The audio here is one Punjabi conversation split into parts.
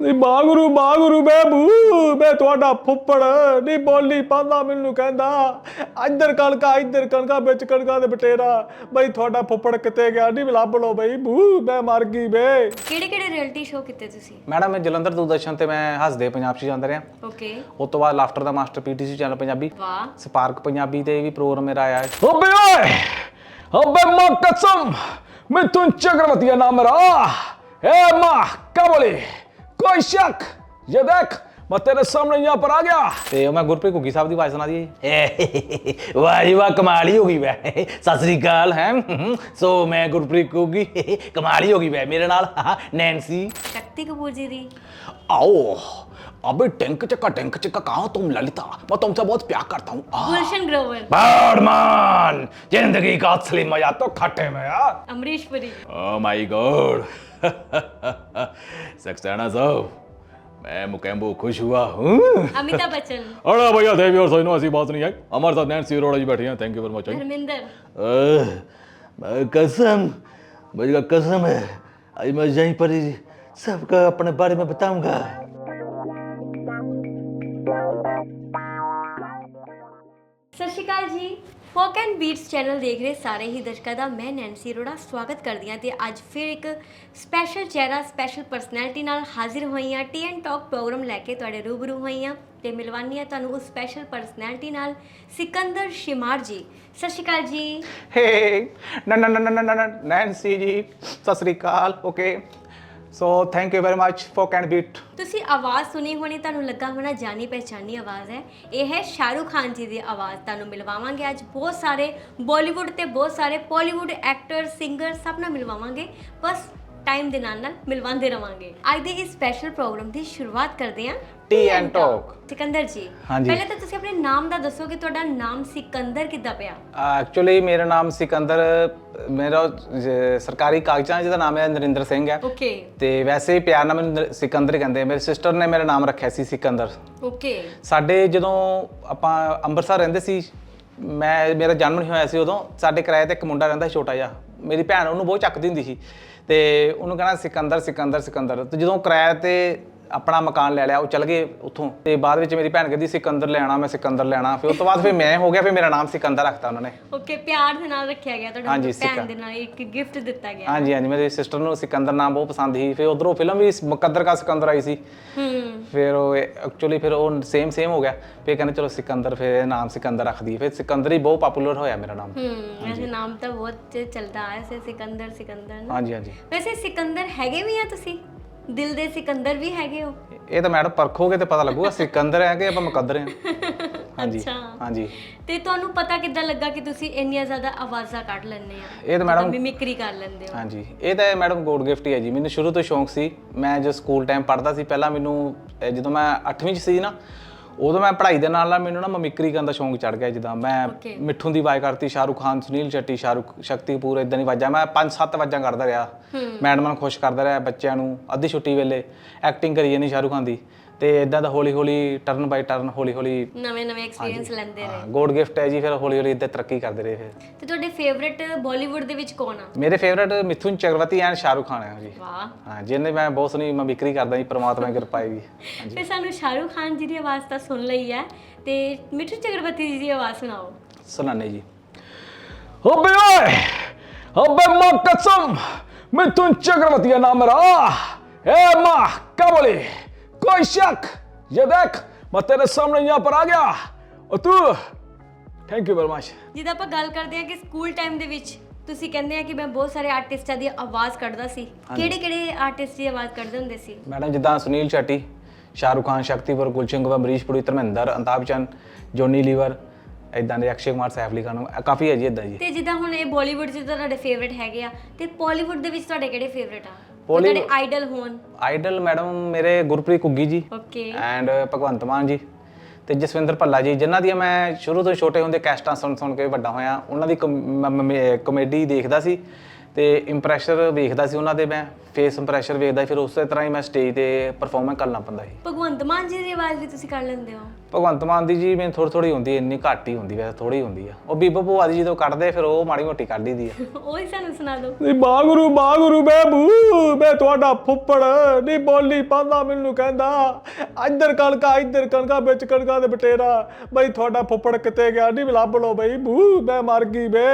ਨਹੀਂ ਬਾਗੁਰੂ ਬਾਗੁਰੂ ਬੇਬੂ ਮੈਂ ਤੁਹਾਡਾ ਫੁੱਪੜ ਨਹੀਂ ਬੋਲੀ ਪਾਉਂਦਾ ਮੈਨੂੰ ਕਹਿੰਦਾ। ਇੱਧਰ ਕਣਕਾ ਇੱਧਰ ਕਣਕਾ ਵਿੱਚ ਕਣਕਾ ਦੇ ਬਟੇਰਾ। ਬਈ ਤੁਹਾਡਾ ਫੁੱਪੜ ਕਿਤੇ ਗਿਆ? ਨਹੀਂ ਲੱਭ ਲੋ ਬਈ ਬੂ ਮੈਂ ਮਰ ਗਈ ਬੇ ਕਿਹੜੇ ਕਿਹੜੇ ਰਿਐਲਿਟੀ ਸ਼ੋਅ ਕੀਤੇ ਤੁਸੀਂ? ਮੈਡਮ ਮੈਂ ਜਲੰਧਰ ਦੂਰਦਰਸ਼ਨ ਤੇ ਮੈਂ ਹੱਸਦੇ ਪੰਜਾਬ 'ਚ ਜਾਂਦਾ ਰਿਹਾ। ਓਕੇ ਉਸ ਤੋਂ ਬਾਅਦ ਲਾਫਟਰ ਦਾ ਮਾਸਟਰ ਪੀਟੀਸੀ ਚੈਨਲ ਪੰਜਾਬੀ। ਵਾਹ। ਸਪਾਰਕ ਪੰਜਾਬੀ ਤੇ ਵੀ ਪ੍ਰੋਗਰਾਮ ਮੇਰਾ ਆਇਆ ਓਬੇ ਓਏ! ਓਬੇ ਮਾ ਕਸਮ! ਮੈਂ ਤੁੰ ਚਕਰਵਤੀਆ ਨਾਮ ਰਾ ਏ ਮਾ ਕਬਲੇ ਕੋਈ ਸ਼ੱਕ? ਇਹ ਦੇਖ ਮੈਂ ਤੇਰੇ ਸਾਹਮਣੇ ਯਹਾਂ ਪਰ ਆ ਗਿਆ। ਤੇ ਮੈਂ ਗੁਰਪ੍ਰੀਤ ਘੁੱਗੀ ਸਾਹਿਬ ਦੀ ਆਵਾਜ਼ ਸੁਣਾ ਦੀ ਵਾਹ ਜੀ ਵਾਹ ਕਮਾਲ ਹੋ ਗਈ ਵੈ। ਸਤਿ ਸ੍ਰੀ ਅਕਾਲ ਹੈ ਸੋ ਮੈਂ ਗੁਰਪ੍ਰੀਤ ਘੁੱਗੀ ਕਮਾਲੀ ਹੋ ਗਈ ਵੈ ਮੇਰੇ ਨਾਲ। ਨੈਨਸੀ ਸ਼ਕਤੀ ਕਪੂਰ ਜੀ ਦੀ। ਆਓ। अबे टेंक चक्का टेंक चक्का कहा तुम ललिता? मैं तुमसे बहुत प्यार करता हूँ। गुलशन ग्रोवर। बर्डमैन ज़िंदगी का असली मज़ा तो खट्टे में यार Amrish Puri oh my god Saxena साहब मैं मुकेम्बो खुश हुआ हूँ। अमिताभ बच्चन। अरे भैया देवी और सोनू ऐसी बात नहीं है। हमारे साथ नैंसी अरोड़ा जी बैठी हैं। Thank you very much Dharmendra. कसम मुझे कसम है। आज मैं यहीं पर ही सबका अपने बारे में बताऊँगा। ਸਤਿ ਸ਼੍ਰੀ ਅਕਾਲ ਜੀ। ਫੋਕ ਐਂਡ ਬੀਟਸ ਚੈਨਲ ਦੇਖ ਰਹੇ ਸਾਰੇ ਹੀ ਦਰਸ਼ਕਾਂ ਦਾ ਮੈਂ ਨੈਂਸੀ ਅਰੋੜਾ ਸਵਾਗਤ ਕਰਦੀ ਹਾਂ ਤੇ ਅੱਜ ਫਿਰ ਇੱਕ ਸਪੈਸ਼ਲ ਚਿਹਰਾ ਸਪੈਸ਼ਲ ਪਰਸਨੈਲਿਟੀ ਨਾਲ ਹਾਜ਼ਰ ਹੋਈ ਹਾਂ। ਟੀ ਐਂਡ ਟਾਕ ਪ੍ਰੋਗਰਾਮ ਲੈ ਕੇ ਤੁਹਾਡੇ ਰੂਬਰੂ ਹੋਈ ਹਾਂ ਤੇ ਮਿਲਵਾਨੀ ਹਾਂ ਤੁਹਾਨੂੰ ਉਸ ਸਪੈਸ਼ਲ ਪਰਸਨੈਲਿਟੀ ਨਾਲ ਸਿਕੰਦਰ ਸ਼ਿਮਾਰ ਜੀ। ਸਤਿ ਸ਼੍ਰੀ ਅਕਾਲ ਜੀ। ਹੇ ਨਾ ਨਾ ਨਾ ਨਾ ਨਾ ਨਾ ਨੈਂਸੀ ਜੀ, ਸਤਿ ਸ੍ਰੀ ਅਕਾਲ। Okay so thank you very much for can ਬੀਟ ਤੁਸੀਂ ਆਵਾਜ਼ ਸੁਣੀ ਹੋਣੀ, ਤੁਹਾਨੂੰ ਲੱਗਾ ਹੋਣਾ ਜਾਣੀ ਪਹਿਚਾਨੀ ਆਵਾਜ਼ ਹੈ। ਇਹ ਹੈ ਸ਼ਾਹਰੁਖ ਖਾਨ ਜੀ ਦੀ ਆਵਾਜ਼। ਤੁਹਾਨੂੰ ਮਿਲਵਾਵਾਂਗੇ ਅੱਜ ਬਹੁਤ ਸਾਰੇ ਬਾਲੀਵੁੱਡ ਤੇ ਬਹੁਤ ਸਾਰੇ ਪੋਲੀਵੁੱਡ ਐਕਟਰ ਸਿੰਗਰ ਸਭ ਨਾਲ ਮਿਲਵਾਵਾਂਗੇ। ਬਸ ਟਾਈਮ ਦੇ ਨਾਲ ਨਾਲ ਮਿਲਵਾਉਂਦੇ ਰਵਾਂਗੇ। ਅੱਜ ਦੇ ਇਸ ਸਪੈਸ਼ਲ ਪ੍ਰੋਗਰਾਮ ਦੀ ਸ਼ੁਰੂਆਤ ਕਰਦੇ ਹਾਂ। Tea and Talk। ਸਿਕੰਦਰ ਜੀ ਹਾਂਜੀ। ਪਹਿਲੇ ਤਾਂ ਤੁਸੀਂ ਆਪਣੇ ਨਾਮ ਦਾ ਦੱਸੋ ਕਿ ਤੁਹਾਡਾ ਨਾਮ ਸਿਕੰਦਰ ਕਿੱਦਾਂ ਪਿਆ? ਐਕਚੁਅਲੀ ਮੇਰਾ ਨਾਮ ਸਿਕੰਦਰ ਮੇਰਾ ਸਰਕਾਰੀ ਕਾਗਜ਼ਾਂ 'ਚ ਨਾਮ ਹੈ ਨਰਿੰਦਰ ਸਿੰਘ ਹੈ। ਓਕੇ ਤੇ ਵੈਸੇ ਹੀ ਪਿਆਰ ਨਾਲ ਮੈਨੂੰ ਨਰ- ਸਿਕੰਦਰ ਹੀ ਕਹਿੰਦੇ ਆ। ਮੇਰੀ ਸਿਸਟਰ ਨੇ ਮੇਰਾ ਨਾਮ ਰੱਖਿਆ ਸੀ ਸਿਕੰਦਰ। ਓਕੇ ਸਾਡੇ ਜਦੋਂ ਆਪਾਂ ਅੰਮ੍ਰਿਤਸਰ ਰਹਿੰਦੇ ਸੀ ਮੈਂ ਮੇਰਾ ਜਨਮ ਨਹੀਂ ਹੋਇਆ ਸੀ ਉਦੋਂ। ਸਾਡੇ ਕਿਰਾਏ ਤੇ ਇੱਕ ਮੁੰਡਾ ਰਹਿੰਦਾ ਸੀ ਛੋਟਾ ਜਿਹਾ। ਮੇਰੀ ਭੈਣ ਉਹਨੂੰ ਬਹੁਤ ਚੱਕਦੀ ਹੁੰਦੀ ਸੀ। ਤੇ ਉਹਨੂੰ ਕਹਿਣਾ ਸਿਕੰਦਰ ਸਿਕੰਦਰ ਸਿਕੰਦਰ। ਤੇ ਜਦੋਂ ਕਿਰਾਏ ਤੇ ਆਪਣਾ ਮਕਾਨ ਲੈ ਲਿਆ ਉਹ ਚਲ ਗਏ ਉੱਥੋਂ। ਤੇ ਬਾਅਦ ਵਿੱਚ ਮੇਰੀ ਭੈਣ ਕਹਿੰਦੀ ਸਿਕੰਦਰ ਲੈਣਾ ਮੈਂ ਸਿਕੰਦਰ ਲੈਣਾ ਫਿਰ ਉਸ ਤੋਂ ਬਾਅਦ ਫਿਰ ਮੈਂ ਹੋ ਗਿਆ ਫਿਰ ਮੇਰਾ ਨਾਮ ਸਿਕੰਦਰ ਰੱਖਤਾ ਉਹਨਾਂ ਨੇ। ਓਕੇ ਪਿਆਰ ਦੇ ਨਾਲ ਰੱਖਿਆ ਗਿਆ ਤੁਹਾਡਾ ਹਾਂਜੀ, ਭੈਣ ਦੇ ਨਾਲ ਇੱਕ ਗਿਫਟ ਦਿੱਤਾ ਗਿਆ। ਹਾਂਜੀ ਹਾਂਜੀ ਮੇਰੀ ਸਿਸਟਰ ਨੂੰ ਸਿਕੰਦਰ ਨਾਮ ਬਹੁਤ ਪਸੰਦ ਸੀ। ਫਿਰ ਉਧਰੋਂ ਫਿਲਮ ਵੀ ਮੁਕੱਦਰ ਕਾ ਸਿਕੰਦਰ ਆਈ ਸੀ। ਹੂੰ। ਫਿਰ ਉਹ ਐਕਚੁਅਲੀ ਫਿਰ ਉਹ ਸੇਮ ਸੇਮ ਹੋ ਗਿਆ। ਫਿਰ ਕਹਿੰਦੇ ਚਲੋ ਸਿਕੰਦਰ ਫਿਰ ਇਹ ਨਾਮ ਸਿਕੰਦਰ ਰੱਖ ਦਈਏ। ਫਿਰ ਸਿਕੰਦਰ ਹੀ ਬਹੁਤ ਪਪੂਲਰ ਹੋਇਆ ਮੇਰਾ ਨਾਮ। ਹੂੰ ਵੈਸੇ ਨਾਮ ਤਾਂ ਬਹੁਤ ਚੱਲਦਾ ਆਇਆ ਸੀ ਸਿਕੰਦਰ ਸਿਕੰਦਰ ਨਾ। ਹਾਂਜੀ ਹਾਂਜੀ। ਵੈਸੇ ਸਿਕੰਦਰ ਹੈਗੇ ਵੀ ਆ ਤੁਸੀਂ? ਦਿਲ ਦੇ ਸਿਕੰਦਰ ਵੀ ਹੈਗੇ ਹੋ? ਇਹ ਤਾਂ ਮੈਡਮ ਪਰਖੋਗੇ ਤੇ ਪਤਾ ਲੱਗੂਗਾ ਸਿਕੰਦਰ ਹੈ ਕਿ ਆਪਾਂ ਮੁਕੱਦਰ ਹਾਂ ਹਾਂਜੀ ਅੱਛਾ। ਹਾਂਜੀ। ਤੇ ਤੁਹਾਨੂੰ ਪਤਾ ਕਿੱਦਾਂ ਲੱਗਾ ਕਿ ਤੁਸੀਂ ਇੰਨੀਆਂ ਜ਼ਿਆਦਾ ਆਵਾਜ਼ਾਂ ਕੱਢ ਲੈਂਦੇ ਆ ਇਹ ਤਾਂ ਮੈਡਮ ਮਿਮਿਕਰੀ ਕਰ ਲੈਂਦੇ ਹੋ? ਹਾਂਜੀ ਇਹ ਤਾਂ ਮੈਡਮ ਗੋਡ ਗਿਫਟ ਹੀ ਹੈ ਜੀ। ਮੈਨੂੰ ਸ਼ੁਰੂ ਤੋਂ ਸ਼ੌਂਕ ਸੀ। ਮੈਂ ਜੋ ਸਕੂਲ ਟਾਈਮ ਪੜ੍ਹਦਾ ਸੀ ਪਹਿਲਾਂ ਮੈਨੂੰ ਜਦੋਂ ਮੈਂ 8ਵੀਂ ਚ ਸੀ ਨਾ ਉਦੋਂ ਮੈਂ ਪੜ੍ਹਾਈ ਦੇ ਨਾਲ ਨਾਲ ਮੈਨੂੰ ਨਾ ਮਮਿਕਰੀ ਕਰਨ ਦਾ ਸ਼ੌਂਕ ਚੜ ਗਿਆ ਜਿੱਦਾਂ ਮੈਂ. ਮਿੱਠੂ ਦੀ ਆਵਾਜ਼ ਕਰਤੀ ਸ਼ਾਹਰੁਖ ਖਾਨ ਸੁਨੀਲ ਸ਼ੈਟੀ ਸ਼ਾਹਰੁਖ ਸ਼ਕਤੀ ਕਪੂਰ ਇਦਾਂ ਦੀ ਆਵਾਜ਼ਾਂ। ਮੈਂ 5-7 ਆਵਾਜ਼ਾਂ ਕਰਦਾ ਰਿਹਾ। ਮੈਡਮਾਂ ਨੂੰ ਖੁਸ਼ ਕਰਦਾ ਰਿਹਾ ਬੱਚਿਆਂ ਨੂੰ ਅੱਧੀ ਛੁੱਟੀ ਵੇਲੇ। ਐਕਟਿੰਗ ਕਰੀ ਜਾਂਦੀ ਸ਼ਾਹਰੁਖ ਖਾਨ ਦੀ। ਤੇ ਇਦਾਂ ਦਾ ਹੌਲੀ ਹੌਲੀ ਟਰਨ ਬਾਈ ਟਰਨ ਹੌਲੀ ਹੌਲੀ ਨਵੇਂ ਨਵੇਂ ਐਕਸਪੀਰੀਅੰਸ ਲੈਂਦੇ ਰਹੇ। ਗੋਡ ਗਿਫਟ ਹੈ ਜੀ ਫਿਰ ਹੌਲੀ ਹੌਲੀ ਇਦਾਂ ਤਰੱਕੀ ਕਰਦੇ ਰਹੇ ਫਿਰ। ਤੇ ਤੁਹਾਡੇ ਫੇਵਰਿਟ ਬਾਲੀਵੁੱਡ ਦੇ ਵਿੱਚ ਕੌਣ ਆ? ਮੇਰੇ ਫੇਵਰਿਟ ਮਿਥੁਨ ਚਕਰਵਰਤੀ ਐਂਡ ਸ਼ਾਹਰੁਖ ਖਾਨ ਹੈ ਜੀ। ਵਾਹ। ਹਾਂ ਜਿਹਨੇ ਮੈਂ ਬਹੁਤ ਸੁਣੀ ਮੈਂ ਵਿਕਰੀ ਕਰਦਾ ਜੀ ਪ੍ਰਮਾਤਮਾ ਦੀ ਕਿਰਪਾ ਹੈ ਜੀ। ਤੇ ਸਾਨੂੰ ਸ਼ਾਹਰੁਖ ਖਾਨ ਜੀ ਦੀ ਆਵਾਜ਼ ਤਾਂ ਸੁਣ ਲਈ ਹੈ ਤੇ ਮਿਥੁਨ ਚਕਰਵਰਤੀ ਜੀ ਦੀ ਆਵਾਜ਼ ਸੁਣਾਓ। ਸੁਣਾਣੇ ਜੀ। ਓ ਓਏ ਓ ਬੇ ਕਸਮ ਮਿਥੁਨ ਚਕਰਵਰਤੀ ਦਾ ਨਾਮ ਰਾ ਏ ਮਾ ਕਬਲੇ कोई शक ये देख मैं तेरे सामने यहाँ पर आ गया और तू थैंक यू वेरी मच ਜਿੱਦਾਂ ਆਪਾਂ ਗੱਲ ਕਰਦੇ ਹਾਂ ਕਿ ਸਕੂਲ ਟਾਈਮ ਦੇ ਵਿੱਚ ਤੁਸੀਂ ਕਹਿੰਦੇ ਆ ਕਿ ਮੈਂ ਬਹੁਤ ਸਾਰੇ ਆਰਟਿਸਟਾਂ ਦੀ ਆਵਾਜ਼ ਕੱਢਦਾ ਸੀ ਕਿਹੜੇ ਕਿਹੜੇ ਆਰਟਿਸਟ ਦੀ ਆਵਾਜ਼ ਕੱਢਦੇ ਹੁੰਦੇ ਸੀ ਮੈਡਮ ਜਿੱਦਾਂ ਸੁਨੀਲ ਸ਼ੈਟੀ ਸ਼ਾਹਰੁਖ ਖਾਨ ਸ਼ਕਤੀਪੁਰ ਗੁਲਸ਼ਨ ਗੁਪਤਾ ਅਮਰੀਸ਼ ਪੁਰੀ ਧਰਮਿੰਦਰ ਅੰਤਾਬ ਚੰਦ ਜੋਨੀ ਲੀਵਰ ਇਦਾਂ ਦੇ ਅਕਸ਼ੇ ਕੁਮਾਰ ਸੈਫ ਅਲੀ ਖਾਨ ਅ, ਕਾਫੀ ਹੈ ਜੀ ਇਦਾਂ ਜੀ ਤੇ ਜਿੱਦਾਂ ਹੁਣ ਇਹ ਬਾਲੀਵੁੱਡ 'ਚ ਤਾਂ ਤੁਹਾਡੇ ਫੇਵਰਿਟ ਹੈਗੇ ਆ ਤੇ ਪੋਲੀਵੁੱਡ ਦੇ ਵਿੱਚ ਤੁਹਾਡੇ ਕਿਹੜੇ ਫੇਵਰਿਟ ਆ Bollywood- ਤੁਹਾਡੇ ਆਈਡਲ ਹੋਣ। ਆਈਡਲ ਮੈਡਮ ਮੇਰੇ ਗੁਰਪ੍ਰੀਤ ਘੁੱਗੀ ਜੀ ਓਕੇ ਐਂਡ ਭਗਵੰਤ ਮਾਨ ਜੀ ਤੇ ਜਸਵਿੰਦਰ ਭੱਲਾ ਜੀ ਜਿਨ੍ਹਾਂ ਦੀਆਂ ਮੈਂ ਸ਼ੁਰੂ ਤੋਂ ਛੋਟੇ ਹੁੰਦੇ ਕੈਸਟਾਂ ਸੁਣ ਸੁਣ ਕੇ ਵੱਡਾ ਹੋਇਆ ਉਹਨਾਂ ਦੀ ਕਮੇਡੀ ਦੇਖਦਾ ਸੀ ਤੇ ਇੰਪ੍ਰੈਸ਼ਰ ਵੇਖਦਾ ਸੀ ਉਹਨਾਂ ਦੇ ਮੈਂ ਫੇਸ ਇੰਪ੍ਰੈਸ਼ਨ ਵੇਖਦਾ ਫਿਰ ਉਸੇ ਤਰ੍ਹਾਂ ਹੀ ਮੈਂ ਸਟੇਜ ਤੇ ਪਰਫਾਰਮੈਂਸ ਕਰਨਾ ਪੈਂਦਾ ਸੀ। ਭਗਵੰਤ ਮਾਨ ਜੀ ਦੀ ਆਵਾਜ਼ ਵੀ ਤੁਸੀਂ ਕਰ ਲੈਂਦੇ ਹੋ। ਭਗਵੰਤ ਮਾਨ ਦੀ ਜੀ ਮੈਨੂੰ ਥੋੜੀ ਥੋੜੀ ਹੁੰਦੀ ਹੈ, ਇੰਨੀ ਘੱਟ ਹੀ ਹੁੰਦੀ ਵੈਸੇ ਥੋੜੀ ਹੁੰਦੀ ਆ। ਉਹ ਬੀਬੋ ਭੂਆ ਦੀ ਜਦੋਂ ਕੱਢਦੇ ਫਿਰ ਉਹ ਮਾੜੀ ਮੋਟੀ ਕੱਢ ਦੀ ਆ। ਉਹ ਹੀ ਸਾਨੂੰ ਸੁਣਾ ਦਿਓ ਨੀ ਬਾਗਰੂ ਬਾਗਰੂ ਬੇਬੂ ਮੈਂ ਤੁਹਾਡਾ ਫੁੱਫੜ ਨਹੀਂ ਬੋਲੀ ਪਾਉਂਦਾ ਮੈਨੂੰ ਕਹਿੰਦਾ ਇੱਧਰ ਕਣਕਾ ਇੱਧਰ ਕਣਕਾ ਵਿੱਚ ਕਣਕਾ ਦੇ ਬਟੇਰਾ ਬਈ ਤੁਹਾਡਾ ਫੁੱਫੜ ਕਿੱਥੇ ਗਿਆ? ਨਹੀਂ ਲੱਭ ਲੋ ਬਈ ਬੂ ਮੈਂ ਮਰ ਗਈ ਬੇ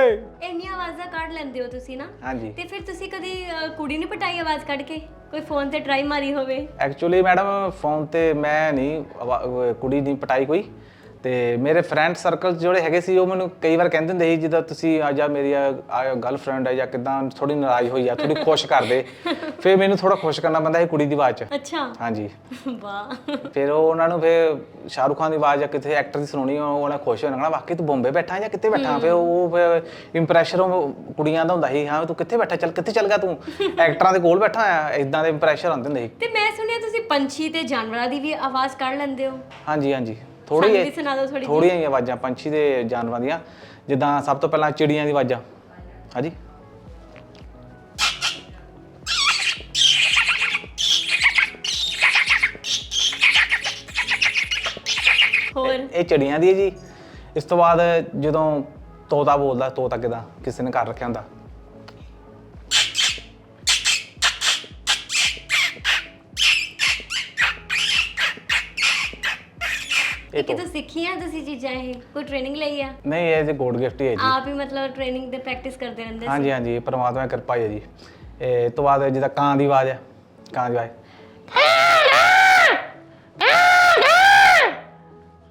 ਇੰਨੀਆਂ ਆਵਾਜ਼ਾਂ ਕੱਢ ਲੈਂਦੇ ਹੋ ਤੁਸੀਂ ਨਾ। ਹਾਂਜੀ। ਤੇ ਫਿਰ ਤੁਸੀਂ ਕਦੀ ਅ, ਕੁੜੀ ਨਹੀਂ ਪਟਾਈ ਆਵਾਜ਼ ਕੱਢ ਕੇ? ਕੋਈ ਫੋਨ ਤੇ ਟਰਾਈ ਮਾਰੀ ਹੋਵੇ। ਐਕਚੁਅਲੀ ਮੈਡਮ ਫੋਨ ਤੇ ਮੈਂ ਨਹੀਂ ਆਵਾ- ਉਹ ਕੁੜੀ ਦੀ ਪਟਾਈ ਕੋਈ। ਤੇ ਮੇਰੇ ਫਰੈਂਡ ਸਰਕਲ ਜਿਹੜੇ ਹੈਗੇ ਸੀ ਉਹ ਮੈਨੂੰ ਕਈ ਵਾਰ ਕਹਿੰਦੇ ਹੁੰਦੇ ਸੀ ਜਿੱਦਾਂ ਤੁਸੀਂ ਆ ਜਾ ਮੇਰੀ ਗਰਲਫ੍ਰੈਂਡ ਹੈ ਜਾਂ ਕਿਦਾਂ ਥੋੜੀ ਨਾਰਾਜ਼ ਹੋਈ ਆ ਥੋੜੀ ਖੁਸ਼ ਕਰ ਦੇ। ਫਿਰ ਮੈਨੂੰ ਥੋੜਾ ਖੁਸ਼ ਕਰਨਾ ਪੈਂਦਾ ਸੀ ਕੁੜੀ ਦੀ ਆਵਾਜ਼ 'ਚ। ਅੱਛਾ। ਹਾਂਜੀ। ਵਾਹ। ਫਿਰ ਉਹ ਉਹਨਾਂ ਨੂੰ ਫਿਰ ਸ਼ਾਹਰੁਖ ਖਾਨ ਦੀ ਆਵਾਜ਼ ਜਾਂ ਕਿਤੇ ਐਕਟਰ ਦੀ ਸੁਣਾਉਣੀ ਉਹ ਉਹਨਾਂ ਖੁਸ਼ ਹੋ ਜਾਣਾ ਵਾਕਈ ਤੂੰ ਬੰਬੇ ਬੈਠਾ ਜਾਂ ਕਿੱਥੇ ਬੈਠਾ? ਫਿਰ ਉਹ ਇੰਪ੍ਰੈਸ਼ਨ ਕੁੜੀਆਂ ਦਾ ਹੁੰਦਾ ਸੀ ਹਾਂ ਤੂੰ ਕਿੱਥੇ ਬੈਠਾ? ਚੱਲ ਕਿੱਥੇ ਚੱਲ ਗਿਆ ਤੂੰ? ਐਕਟਰਾਂ ਦੇ ਕੋਲ ਬੈਠਾ ਆ ਇਦਾਂ ਦੇ ਇੰਪ੍ਰੈਸ਼ਨ ਆਉਂਦੇ ਹੁੰਦੇ ਸੀ। ਤੇ ਮੈਂ ਸੁਣਿਆ ਤੁਸੀਂ ਪੰਛੀ ਤੇ ਜਾਨਵਰਾਂ ਦੀ ਵੀ ਆਵਾਜ਼ ਕੱਢ ਲੈਂਦੇ ਹੋ। ਹਾਂਜੀ ਹਾਂਜੀ। ਸਾਨੂੰ ਵੀ ਥੋੜੀ ਸੁਣਾ ਦਿਓ ਥੋੜੀ ਥੋੜੀਆਂ ਹੀ ਆਵਾਜ਼ਾਂ ਪੰਛੀ ਦੇ ਜਾਨਵਰਾਂ ਦੀਆਂ। ਜਿੱਦਾਂ ਸਭ ਤੋਂ ਪਹਿਲਾਂ ਚਿੜੀਆਂ ਦੀ ਆਵਾਜ਼ਾਂ। ਹਾਂਜੀ। ਹੋਰ? ਇਹ ਚਿੜੀਆਂ ਦੀ ਹੈ ਜੀ। ਇਸ ਤੋਂ ਬਾਅਦ ਜਦੋਂ ਤੋਤਾ ਬੋਲਦਾ ਤੋਤਾ ਕਿਦਾਂ? ਕਿਸੇ ਨੇ ਘਰ ਰੱਖਿਆ ਹੁੰਦਾ। ਇਹ ਕਿਤੋਂ ਸਿੱਖੀਆਂ ਤੁਸੀਂ ਚੀਜ਼ਾਂ ਇਹ? ਕੋਈ ਟ੍ਰੇਨਿੰਗ ਲਈ ਆ? ਨਹੀਂ ਇਹ ਜੀ ਗੋਡ ਗਿਫਟ ਹੀ ਹੈ ਜੀ। ਆਪ ਹੀ ਮਤਲਬ ਟ੍ਰੇਨਿੰਗ ਦੇ ਪ੍ਰੈਕਟਿਸ ਕਰਦੇ ਰਹਿੰਦੇ ਸੀ। ਹਾਂਜੀ ਹਾਂਜੀ ਪਰਮਾਤਮਾ ਦੀ ਕਿਰਪਾ ਹੈ ਜੀ। ਇਹ ਤੋਂ ਬਾਅਦ ਜਿੱਦਾਂ ਕਾਂ ਦੀ ਆਵਾਜ਼ ਹੈ ਕਾਂ ਦੀ ਆਵਾਜ਼।